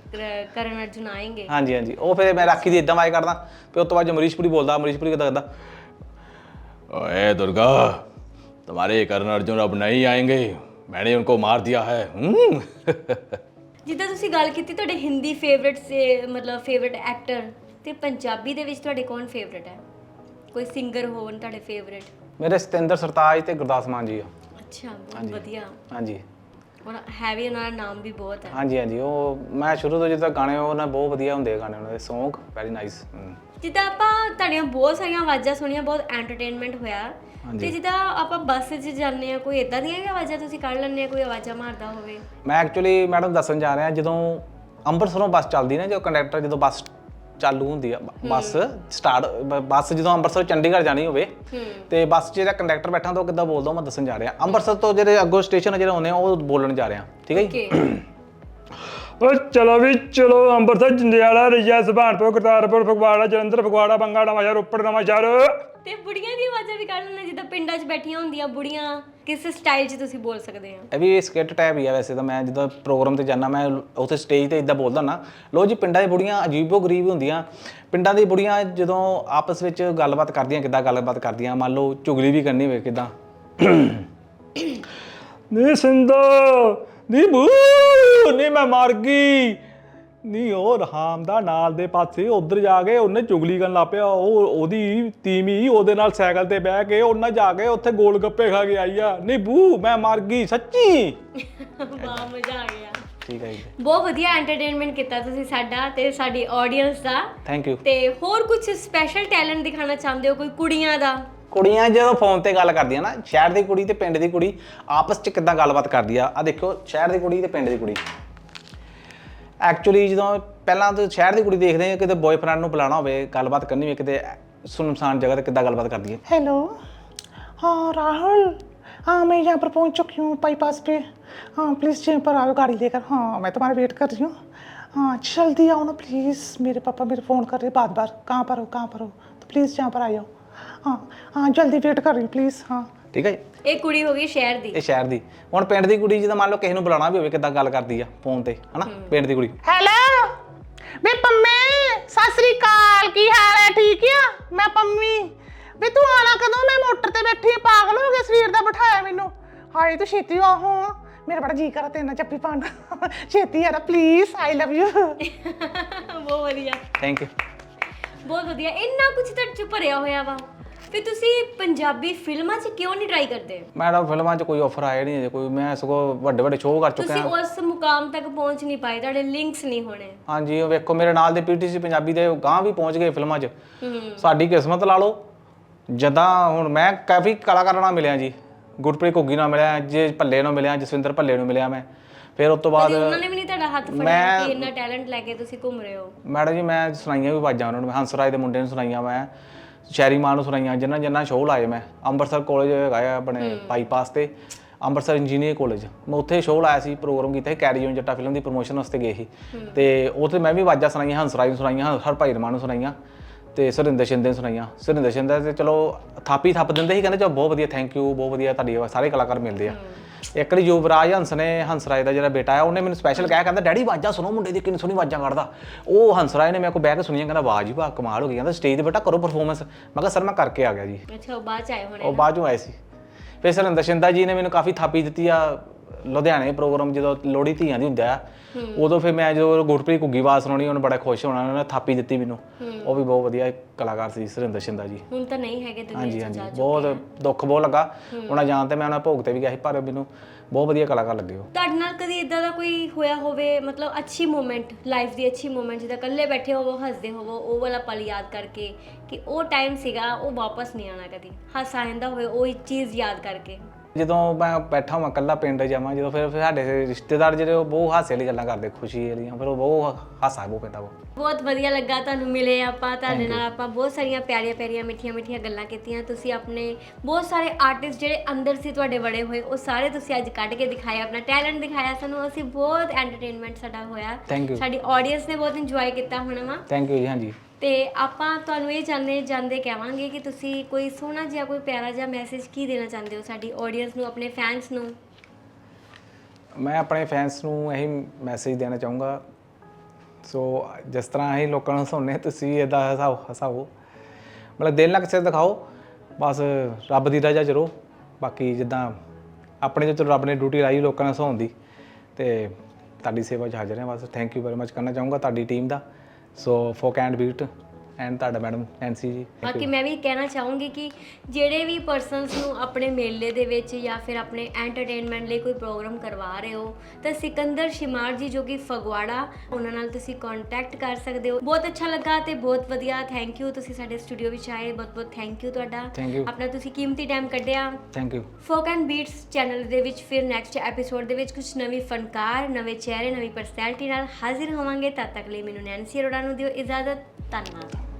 ਕਰਨ ਅਰਜੁਨ ਆਏਂਗੇ। ਹਾਂਜੀ ਹਾਂਜੀ। ਉਹ ਫਿਰ ਮੈਂ ਰਾਖੀ ਦੀ ਇਦਾਂ ਵਾਜ ਕਰਦਾ ਫਿਰ ਉਸ ਤੋਂ ਬਾਅਦ ਜੋ ਅਮਰੀਸ਼ਪੁਰੀ ਬੋਲਦਾ ਅਮਰੀਸ਼ਪੁਰੀ ਕਿਦਾਂ ਕਰਦਾ? ਓਏ ਦੁਰਗਾ ਤੁਹਾਡੇ ਕਰਨ ਅਰਜੁਨ ਅਬ ਨਹੀਂ ਆਏਗੇ। ਮੈਨੇ ਉਨਕੋ ਮਾਰ ਦਿਆ ਹੈ। ਜਿੱਦਾਂ ਤੁਸੀਂ ਗੱਲ ਕੀਤੀ ਤੁਹਾਡੇ ਹਿੰਦੀ ਫੇਵਰਿਟ ਸੇ ਮਤਲਬ ਫੇਵਰਿਟ ਐਕਟਰ ਤੇ ਪੰਜਾਬੀ ਦੇ ਵਿੱਚ ਤੁਹਾਡੇ ਕੌਣ ਫੇਵਰਿਟ ਹੈ? ਕੋਈ ਸਿੰਗਰ ਹੋਣ ਤੁਹਾਡੇ ਫੇਵਰਿਟ ਮੇਰੇ ਸਤਿੰਦਰ ਸਰਤਾਜ ਤੇ ਗੁਰਦਾਸ ਮਾਨ ਜੀ ਆ। ਅੱਛਾ ਬਹੁਤ ਵਧੀਆ। ਹਾਂਜੀ। ਔਰ ਹੈ ਵੀ ਉਹਨਾਂ ਦਾ ਨਾਮ ਵੀ ਬਹੁਤ ਹੈ। ਹਾਂਜੀ ਹਾਂਜੀ ਉਹ ਮੈਂ ਸ਼ੁਰੂ ਤੋਂ ਜਿੱਦਾਂ ਗਾਣੇ ਉਹਨਾਂ ਬਹੁਤ ਵਧੀਆ ਹੁੰਦੇ ਆ ਗਾਣੇ ਉਹਨਾਂ ਦੇ Song ਵੈਰੀ ਨਾਈਸ ਜਿੱਦਾਂ ਆਪਾਂ ਤੁਹਾਡੀਆਂ ਬਹੁਤ ਸਾਰੀਆਂ ਆਵਾਜ਼ਾਂ ਸੁਣੀਆਂ ਬਹੁਤ ਐਂਟਰਟੇਨਮੈਂਟ ਹੋਇਆ। ਤੇ ਜਿੱਦਾਂ ਆਪਾਂ ਬੱਸ 'ਚ ਜਾਂਦੇ ਆ ਕੋਈ ਇਦਾਂ ਦੀਆਂ ਵੀ ਆਵਾਜ਼ਾਂ ਤੁਸੀਂ ਕੱਢ ਲੈਂਦੇ ਆ ਕੋਈ ਆਵਾਜ਼ਾਂ ਮਾਰਦਾ ਹੋਵੇ? ਮੈਂ ਐਕਚੁਅਲੀ ਮੈਡਮ ਦੱਸਣ ਜਾ ਰਿਹਾ ਜਦੋਂ ਅੰਮ੍ਰਿਤਸਰੋਂ ਬੱਸ ਚੱਲਦੀ ਨਾ ਜਦੋਂ ਕੰਡਕਟਰ ਜਦੋਂ ਬੱਸ ਚਾਲੂ ਹੁੰਦੀ ਆ ਬ- ਬੱਸ ਸਟਾਰਟ ਬੱਸ ਜਦੋਂ ਅੰਮ੍ਰਿਤਸਰ ਚੰਡੀਗੜ੍ਹ ਜਾਣੀ ਹੋਵੇ ਤੇ ਬੱਸ 'ਚ ਜਿਹੜਾ ਕੰਡਕਟਰ ਬੈਠਾ ਹੁੰਦਾ ਉਹ ਕਿੱਦਾਂ ਬੋਲਦਾ ਉਹ ਮੈਂ ਦੱਸਣ ਜਾ ਰਿਹਾ। ਅੰਮ੍ਰਿਤਸਰ ਤੋਂ ਜਿਹੜੇ ਅੱਗੋਂ ਸਟੇਸ਼ਨ ਜਿਹੜੇ ਆਉਂਦੇ ਆ ਉਹ ਬੋਲਣ ਜਾ ਰਿਹਾ ਠੀਕ ਹੈ ਜੀ? ਕਿ ਓ ਚਲੋ ਵੀ ਚਲੋ ਅੰਮ੍ਰਿਤਸਰ ਜੰਡਿਆਲਾ ਰਈਆ ਸੁਭਾਨਪੁਰ ਕਰਤਾਰਪੁਰ ਫਗਵਾੜਾ ਜਲੰਧਰ ਫਗਵਾੜਾ ਬੰਗਾ ਨਵਾਂਸ਼ਹਿਰ ਰੋਪੜ ਨਵਾਂਸ਼ਹਿਰ। ਤੇ ਬੁੜੀਆਂ ਦੀ ਆਵਾਜ਼ਾਂ ਵੀ ਕੱਢ ਲੈਂਦੇ ਜਿੱਦਾਂ ਪਿੰਡਾਂ 'ਚ ਬੈਠੀਆਂ ਹੁੰਦੀਆਂ ਬੁੜੀਆਂ। ਕਿਸ ਸਟਾਈਲ 'ਚ ਤੁਸੀਂ ਬੋਲ ਸਕਦੇ ਆ? ਇਹ ਵੀ ਸਕਿੱਟ ਟਾਈਪ ਹੀ ਆ ਵੈਸੇ ਤਾਂ ਮੈਂ ਜਦੋਂ ਪ੍ਰੋਗਰਾਮ ਤੇ ਜਾਣਾ ਮੈਂ ਉੱਥੇ ਸਟੇਜ ਤੇ ਇਦਾਂ ਬੋਲਦਾ ਨਾ ਲੋ ਜੀ ਪਿੰਡਾਂ ਦੀ ਬੁੜੀਆਂ ਅਜੀਬੋ ਗਰੀਬ ਹੁੰਦੀਆਂ। ਪਿੰਡਾਂ ਦੀ ਬੁੜੀਆਂ ਜਦੋਂ ਆਪਸ ਵਿੱਚ ਗੱਲਬਾਤ ਕਰਦੀਆਂ ਕਿੱਦਾਂ ਗੱਲਬਾਤ ਕਰਦੀਆਂ ਮੰਨ ਲਓ ਚੁਗਲੀ ਵੀ ਕਰਨੀ ਹੋਵੇ ਕਿੱਦਾਂ। ਨੀ ਸਿੰਦੋ ਨੀ ਬੂ ਨੀ ਮੈਂ ਮਰ ਗਈ। ਨੀ ਉਹ ਰਹਾਮ ਦਾ ਨਾਲ ਦੇ ਪਾਸੇ ਉਧਰ ਜਾ ਕੇ ਉਹਨੇ ਚੁਗਲੀ ਕਰਨ ਲੱਗ ਪਿਆ। ਉਹ ਉਹਦੀ ਤੀਮੀ ਉਹਦੇ ਨਾਲ ਸਾਈਕਲ ਤੇ ਬਹਿ ਕੇ ਉਹਨਾਂ ਜਾ ਕੇ ਉੱਥੇ ਗੋਲ ਗੱਪੇ ਖਾ ਕੇ ਆਈ ਆ। ਨੀ ਬੂ ਮੈਂ ਮਰ ਗਈ ਸੱਚੀ। ਵਾਹ ਮਜ਼ਾ ਆ ਗਿਆ। ਠੀਕ ਹੈ ਜੀ। ਬਹੁਤ ਵਧੀਆ ਐਂਟਰਟੇਨਮੈਂਟ ਕੀਤਾ ਤੁਸੀਂ ਸਾਡਾ ਤੇ ਸਾਡੀ ਆਡੀਅנס ਦਾ। ਥੈਂਕ ਯੂ ਤੇ ਹੋਰ ਕੁਝ ਸਪੈਸ਼ਲ ਟੈਲੈਂਟ ਦਿਖਾਣਾ ਚਾਹੁੰਦੇ ਹੋ ਕੋਈ ਕੁੜੀਆਂ ਦਾ? ਕੁੜੀਆਂ ਜਦੋਂ ਫੋਨ ਤੇ ਗੱਲ ਕਰਦੀਆਂ ਨਾ ਸ਼ਹਿਰ ਦੀ ਕੁੜੀ ਤੇ ਪਿੰਡ ਦੀ ਕੁੜੀ ਆਪਸ 'ਚ ਕਿੱਦਾਂ ਗੱਲਬਾਤ ਕਰਦੀ ਆ? ਆ ਦੇਖੋ ਸ਼ਹਿਰ ਦੀ ਕੁੜੀ ਤੇ ਪਿੰਡ ਦੀ ਕੁੜੀ। ਐਕਚੁਅਲੀ ਜਦੋਂ ਪਹਿਲਾਂ ਤਾਂ ਸ਼ਹਿਰ ਦੀ ਕੁੜੀ ਦੇਖਦੇ ਆ ਕਿਤੇ ਬॉयਫ੍ਰੈਂਡ ਨੂੰ ਬੁਲਾਣਾ ਹੋਵੇ ਗੱਲਬਾਤ ਕਰਨੀ ਹੋਵੇ ਕਿਤੇ ਸੁਨਮਸਾਨ ਜਗ੍ਹਾ ਤੇ ਕਿੱਦਾਂ ਗੱਲਬਾਤ ਕਰਦੀ ਹੈ हेलो हाँ राहुल हाँ मैं यहाँ पर पहुँच चुकी हूँ बाईपास पे हाँ प्लीज़ यहाँ पर आओ गाड़ी लेकर हाँ मैं तुम्हारा वेट कर रही हूँ हाँ जल्दी आओ ना प्लीज़ मेरे पापा मेरे फ़ोन कर रहे बार बार कहाँ पर हो कहाँ पर हो तो प्लीज़ यहाँ पर आ जाओ हाँ हाँ जल्दी वेट कर रही हूँ प्लीज़ हाँ ਠੀਕ ਹੈ ਜੀ? ਇਹ ਕੁੜੀ ਹੋ ਗਈ ਸ਼ਹਿਰ ਦੀ। ਇਹ ਸ਼ਹਿਰ ਦੀ। ਹੁਣ ਪਿੰਡ ਦੀ ਕੁੜੀ ਜਦੋਂ ਮੰਨ ਲਓ ਕਿਸੇ ਨੂੰ ਬੁਲਾਣਾ ਵੀ ਹੋਵੇ ਕਿੱਦਾਂ ਗੱਲ ਕਰਦੀ ਆ ਫੋਨ ਤੇ ਹਨਾ? ਪਿੰਡ ਦੀ ਕੁੜੀ। हेलो ਵੇ ਪੰਮੇ ਸਤਿ ਸ੍ਰੀ ਅਕਾਲ ਕੀ ਹਾਲ ਹੈ? ਠੀਕ ਆ? ਮੈਂ ਪੰਮੀ। ਵੇ ਤੂੰ ਆਣਾ ਕਦੋਂ? ਮੈਂ ਮੋਟਰ ਤੇ ਬੈਠੀ ਆਂ? ਪਾਗਲ ਹੋ ਗਿਆ ਸਰੀਰ ਦਾ ਬਿਠਾਇਆ ਮੈਨੂੰ। ਹਾਏ ਤੂੰ ਛੇਤੀ ਆ ਹੋ ਮੇਰਾ ਬੜਾ ਜੀ ਕਰਾ ਤੇਰੇ ਨਾਲ ਜੱਫੀ ਪਾਉਣ ਦਾ। ਛੇਤੀ ਯਾਰਾ ਪਲੀਜ਼ ਆਈ ਲਵ ਯੂ ਬਹੁਤ ਵਧੀਆ। ਥੈਂਕ ਯੂ ਬਹੁਤ ਵਧੀਆ। ਇੰਨਾ ਕੁਝ ਤੁਹਾਡੇ ਚ ਭਰਿਆ ਹੋਇਆ ਵਾ। ਫਿਰ ਤੁਸੀਂ ਪੰਜਾਬੀ ਫਿਲਮਾਂ 'ਚ ਕਿਉਂ ਨਹੀਂ ਟਰਾਈ ਕਰਦੇ? ਮੈਡਮ ਫਿਲਮਾਂ 'ਚ ਕੋਈ ਆਫਰ ਆਇਆ ਨਹੀਂ ਅਜੇ ਕੋਈ ਮੈਂ ਸਗੋਂ ਵੱਡੇ ਵੱਡੇ ਸ਼ੋਅ ਕਰ ਚੁੱਕਿਆ ਤੁਸੀਂ ਉਸ ਮੁਕਾਮ ਤੱਕ ਪਹੁੰਚ ਨਹੀਂ ਪਾਏ ਤੁਹਾਡੇ ਲਿੰਕਸ ਨਹੀਂ ਹੋਣੇ। ਹਾਂਜੀ ਉਹ ਵੇਖੋ ਮੇਰੇ ਨਾਲ ਦੇ ਪੀਟੀਸੀ ਪੰਜਾਬੀ ਦੇ ਗਾਂ ਵੀ ਪਹੁੰਚ ਗਏ ਫਿਲਮਾਂ 'ਚ। ਸਾਡੀ ਕਿਸਮਤ ਲਾ ਲਓ ਜਦਾਂ ਹੁਣ ਮੈਂ ਕਾਫੀ ਕਲਾਕਾਰਾਂ ਨਾਲ ਮਿਲਿਆ ਜੀ ਗੁਰਪ੍ਰੀਤ ਘੁੱਗੀ ਨਾਲ ਮਿਲਿਆ ਜੇ ਭੱਲੇ ਨਾਲ ਮਿਲਿਆ ਜਸਵਿੰਦਰ ਭੱਲੇ ਨੂੰ ਮਿਲਿਆ ਮੈਂ। ਫਿਰ ਉਸ ਤੋਂ ਬਾਅਦ ਕਦੇ ਉਹਨਾਂ ਨੇ ਵੀ ਨਹੀਂ ਤੁਹਾਡਾ ਹੱਥ ਫੜਿਆ ਮੈਂ- ਕਿ ਇੰਨਾ ਟੈਲੈਂਟ ਲੈ ਕੇ ਤੁਸੀਂ ਘੁੰਮ ਰਹੇ ਹੋ? ਮੈਡਮ ਜੀ ਮੈਂ ਸੁਣਾਈਆਂ ਵੀ ਬਾਜਾਂ ਉਹਨਾਂ ਨੂੰ ਮੈਂ ਹੰਸਰਾਜ ਦੇ ਮੁੰਡੇ ਨੂੰ ਸੁਣਾਈਆਂ ਮੈਂ। ਸ਼ੈਰੀ ਮਾਂ ਨੂੰ ਸੁਣਾਈਆਂ ਜਿੰਨਾ ਜਿੰਨਾ ਸ਼ੋਅ ਲਾਏ ਮੈਂ ਅੰਮ੍ਰਿਤਸਰ ਕਾਲਜ ਹੈਗਾ ਆ ਆਪਣੇ ਬਾਈਪਾਸ ਤੇ ਅੰਮ੍ਰਿਤਸਰ ਇੰਜੀਨੀਅਰ ਕਾਲਜ ਮੈਂ ਉੱਥੇ ਸ਼ੋਅ ਲਾਇਆ ਸੀ ਪ੍ਰੋਗਰਾਮ ਕੀਤਾ ਸੀ ਕੈਰੀ ਔਨ ਜੱਟਾ ਫਿਲਮ ਦੀ ਪ੍ਰੋਮੋਸ਼ਨ ਵਾਸਤੇ ਗਏ ਸੀ। ਤੇ ਉੱਥੇ ਮੈਂ ਵੀ ਆਵਾਜ਼ਾਂ ਸੁਣਾਈਆਂ ਹੰਸਰਾਜ ਨੂੰ ਸੁਣਾਈਆਂ ਹਰ ਭਾਈ ਰਮਾਨ ਨੂੰ ਸੁਣਾਈਆਂ ਤੇ ਸੁਰਿੰਦਰ ਸ਼ਿੰਦੇ ਨੂੰ ਸੁਣਾਈਆਂ। ਸੁਰਿੰਦਰ ਸ਼ਿੰਦੇ ਤੇ ਚਲੋ ਥਾਪੀ ਥੱਪ ਦਿੰਦੇ ਸੀ ਕਹਿੰਦੇ ਚਲੋ ਬਹੁਤ ਵਧੀਆ ਥੈਂਕ ਯੂ ਬਹੁਤ ਵਧੀਆ ਤੁਹਾਡੀ ਆਵਾਜ਼ ਸਾਰੇ ਕਲਾਕਾਰ ਮਿਲਦੇ ਆ। ਇੱਕ ਵਾਰੀ ਯੁਵਰਾਜ ਹੰਸ ਨੇ ਹੰਸਰਾਜ ਦਾ ਜਿਹੜਾ ਬੇਟਾ ਆ ਉਹਨੇ ਮੈਨੂੰ ਸਪੈਸ਼ਲ ਕਿਹਾ ਕਹਿੰਦਾ ਡੈਡੀ ਆਵਾਜ਼ਾਂ ਸੁਣੋ ਮੁੰਡੇ ਦੀ ਕਿੰਨੀ ਸੋਹਣੀ ਆਵਾਜ਼ਾਂ ਕੱਢਦਾ। ਉਹ ਹੰਸਰਾਜ ਨੇ ਮੇਰੇ ਕੋਲ ਬਹਿ ਕੇ ਸੁਣੀਆਂ ਕਹਿੰਦਾ ਆਵਾਜ਼ ਹੀ ਬਾ ਕਮਾਲ ਹੋ ਗਈ। ਕਹਿੰਦਾ ਸਟੇਜ ਤੇ ਬੇਟਾ ਕਰੋ ਪਰਫਾਰਮੈਂਸ ਮੈਂ ਕਿਹਾ ਸਰ ਮੈਂ ਕਰਕੇ ਆ ਗਿਆ ਜੀ। ਅੱਛਾ ਉਹ ਬਾਅਦ ਚ ਆਏ ਹੋਣੇ ਉਹ ਬਾਅਦ ਚੋਂ ਆਏ ਸੀ। ਫਿਰ ਸੁਰਿੰਦਰ ਸ਼ਿੰਦਾ ਜੀ ਨੇ ਮੈਨੂੰ ਕਾਫੀ ਥਾਪੀ ਦਿੱਤੀ ਆ ਲੁਧਿਆਣੇ ਪ੍ਰੋਗਰਾਮ ਜਦੋਂ ਲੋਹੜੀ ਧੀਆਂ ਦੀ ਹੁੰਦਾ ਆ ਉਦੋਂ ਫਿਰ ਮੈਂ ਜਦੋਂ ਗੁਰਪ੍ਰੀਤ ਘੁੱਗੀ ਆਵਾਜ਼ ਸੁਣਾਉਣੀ ਉਹਨੇ ਬੜਾ ਖੁਸ਼ ਹੋਣਾ ਉਹਨੇ ਥਾਪੀ ਦਿੱਤੀ ਮੈਨੂੰ। ਉਹ ਵੀ ਬਹੁਤ ਵਧੀਆ ਕਲਾਕਾਰ ਸੀ ਸੁਰਿੰਦਰ ਸ਼ਿੰਦਾ ਜੀ। ਹੁਣ ਤਾਂ ਨਹੀਂ ਹੈਗੇ ਦੁਨੀਆ ਹਾਂਜੀ 'ਚ ਹਾਂਜੀ। ਜਾ ਚੁੱਕੇ ਬਹੁਤ ਦੁੱਖ ਬਹੁਤ ਲੱਗਾ। ਉਹਨਾਂ ਜਾਣ ਤੇ ਮੈਂ ਉਹਨਾਂ ਭੋਗ ਤੇ ਵੀ ਗਿਆ ਸੀ ਪਰ ਮੈਨੂੰ ਬਹੁਤ ਵਧੀਆ ਕਲਾਕਾਰ ਲੱਗੇ ਉਹ। ਤੁਹਾਡੇ ਨਾਲ ਕਦੀ ਇਦਾਂ ਦਾ ਕੋਈ ਹੋਇਆ ਹੋਵੇ ਮਤਲਬ ਅੱਛੀ ਮੂਮੈਂਟ ਲਾਈਫ ਦੀ ਅੱਛੀ ਮੂਮੈਂਟ ਜਿੱਦਾਂ ਇਕੱਲੇ ਬੈਠੇ ਹੋਵੋ ਹੱਸਦੇ ਹੋਵੋ ਉਹ ਵਾਲਾ ਪਲ ਯਾਦ ਕਰਕੇ ਕਿ ਉਹ ਟਾਈਮ ਸੀਗਾ ਉਹ ਵਾਪਸ ਨਹੀਂ ਆਣਾ ਕਦੀ। ਹਾਸਾ ਆਉਂਦਾ ਹੋਵੇ ਉਹ ਚੀਜ਼ ਯਾਦ ਕਰਕੇ। ਜਦੋਂ ਮੈਂ ਬੈਠਾ ਹਾਂ ਇਕੱਲਾ ਪਿੰਡ ਜਾਵਾਂ ਜਦੋਂ ਫਿਰ ਸਾਡੇ ਰਿਸ਼ਤੇਦਾਰ ਜਿਹੜੇ ਉਹ ਬਹੁਤ ਹਾਸੇ ਵਾਲੀ ਗੱਲਾਂ ਕਰਦੇ ਖੁਸ਼ੀ ਵਾਲੀਆਂ ਫਿਰ ਉਹ ਬਹੁਤ ਹਾਸਾ ਬਹੁਤ ਪੈਂਦਾ ਉਹ ਬਹੁਤ ਵਧੀਆ ਲੱਗਾ ਤੁਹਾਨੂੰ ਮਿਲੇ ਆਪਾਂ ਤੁਹਾਡੇ ਨਾਲ ਆਪਾਂ ਬਹੁਤ ਸਾਰੀਆਂ ਪਿਆਰੀਆਂ ਪਿਆਰੀਆਂ ਮਿੱਠੀਆਂ ਮਿੱਠੀਆਂ ਗੱਲਾਂ ਕੀਤੀਆਂ। ਤੁਸੀਂ ਆਪਣੇ ਬਹੁਤ ਸਾਰੇ ਆਰਟਿਸਟ ਜਿਹੜੇ ਅੰਦਰ ਸੀ ਤੁਹਾਡੇ ਵੜੇ ਹੋਏ ਉਹ ਸਾਰੇ ਤੁਸੀਂ ਅੱਜ ਕੱਢ ਕੇ ਦਿਖਾਏ ਆਪਣਾ ਟੈਲੈਂਟ ਦਿਖਾਇਆ ਸਾਨੂੰ ਅਸੀਂ ਬਹੁਤ ਐਂਟਰਟੇਨਮੈਂਟ ਸਾਡਾ ਹੋਇਆ. ਸਾਡੀ ਆਡੀਅנס ਨੇ ਬਹੁਤ ਇੰਜੋਏ ਕੀਤਾ ਹੋਣਾ ਵਾ। ਥੈਂਕ ਯੂ ਜੀ ਹਾਂਜੀ। ਤੇ ਆਪਾਂ ਤੁਹਾਨੂੰ ਇਹ ਜਾਣਦੇ ਜਾਂਦੇ ਕਹਾਂਗੇ ਕਿ ਤੁਸੀਂ ਕੋਈ ਸੋਹਣਾ ਜਿਹਾ, ਕੋਈ ਪਿਆਰਾ ਜਿਹਾ ਮੈਸੇਜ ਕੀ ਦੇਣਾ ਚਾਹੁੰਦੇ ਹੋ ਸਾਡੀ ਆਡੀਅנס ਨੂੰ, ਆਪਣੇ ਫੈਨਸ ਨੂੰ? ਮੈਂ ਆਪਣੇ ਫੈਨਸ ਨੂੰ ਇਹੀ ਮੈਸੇਜ ਦੇਣਾ ਚਾਹੂੰਗਾ। ਸੋ ਜਿਸ ਤਰ੍ਹਾਂ ਅਸੀਂ ਲੋਕਾਂ ਨੂੰ ਹਸਾਉਂਦੇ ਤੁਸੀਂ ਇਹਦਾ ਹਸਾਓ ਹਸਾਓ ਮਤਲਬ ਦਿਲ ਨਾਲ ਕਿਸੇ ਦਾ ਦਿਖਾਓ, ਬਸ ਰੱਬ ਦੀ ਰਜ਼ਾ 'ਚ ਰਹੋ ਬਾਕੀ ਜਿੱਦਾਂ ਆਪਣੇ ਜੋ ਰੱਬ ਨੇ ਡਿਊਟੀ ਲਾਈ ਲੋਕਾਂ ਨੂੰ ਹਸਾਉਣ ਦੀ, ਤੇ ਤੁਹਾਡੀ ਸੇਵਾ 'ਚ ਹਾਜ਼ਰ ਹਾਂ। ਬਸ ਥੈਂਕ ਯੂ ਵੈਰੀ ਮੱਚ ਕਰਨਾ ਚਾਹੂੰਗਾ ਤੁਹਾਡੀ ਟੀਮ ਦਾ। So Folk and Beat and ਤੁਹਾਡਾ madam Nancy ji thank you. ਬਾਕੀ ਮੈਂ ਵੀ ਕਹਿਣਾ ਚਾਹੂੰਗੀ ਕਿ ਜਿਹੜੇ ਵੀ ਪਰਸਨਸ ਨੂੰ ਆਪਣੇ ਮੇਲੇ ਦੇ ਵਿੱਚ ਜਾਂ ਫਿਰ ਆਪਣੇ ਐਂਟਰਟੇਨਮੈਂਟ ਲਈ ਕੋਈ ਪ੍ਰੋਗਰਾਮ ਕਰਵਾ ਰਹੇ ਹੋ ਤਾਂ ਸਿਕੰਦਰ ਸ਼ਿਮਾਰ ਜੀ ਜੋ ਕਿ ਫਗਵਾੜਾ ਉਹਨਾਂ ਨਾਲ ਤੁਸੀਂ ਕੰਟੈਕਟ ਕਰ ਸਕਦੇ ਹੋ। ਬਹੁਤ ਅੱਛਾ ਲੱਗਾ ਤੇ ਬਹੁਤ ਵਧੀਆ ਥੈਂਕ ਯੂ ਤੁਸੀਂ ਸਾਡੇ ਸਟੂਡੀਓ ਵਿੱਚ ਆਏ ਬਹੁਤ ਬਹੁਤ ਥੈਂਕ ਯੂ ਤੁਹਾਡਾ। Thank you. ਆਪਣਾ ਤੁਸੀਂ ਕੀਮਤੀ ਟਾਈਮ ਕੱਢਿਆ। Thank you Folk and Beats channel ਦੇ ਵਿੱਚ ਫਿਰ ਨੈਕਸਟ ਐਪੀਸੋਡ ਦੇ ਵਿੱਚ ਕੁਝ ਨਵੀਂ ਫਨਕਾਰ ਨਵੇਂ ਚਿਹਰੇ ਨਵੀਂ ਪਰਸਨੈਲਿਟੀ ਨਾਲ ਹਾਜ਼ਰ ਹੋਵਾਂਗੇ। ਤਦ ਤੱਕ ਲਈ ਮੈਨੂੰ ਨੈਂਸੀ ਅਰੋੜਾ ਨੂੰ ਦਿਓ ਇਜਾਜ਼ਤ। ਧੰਨਵਾਦ।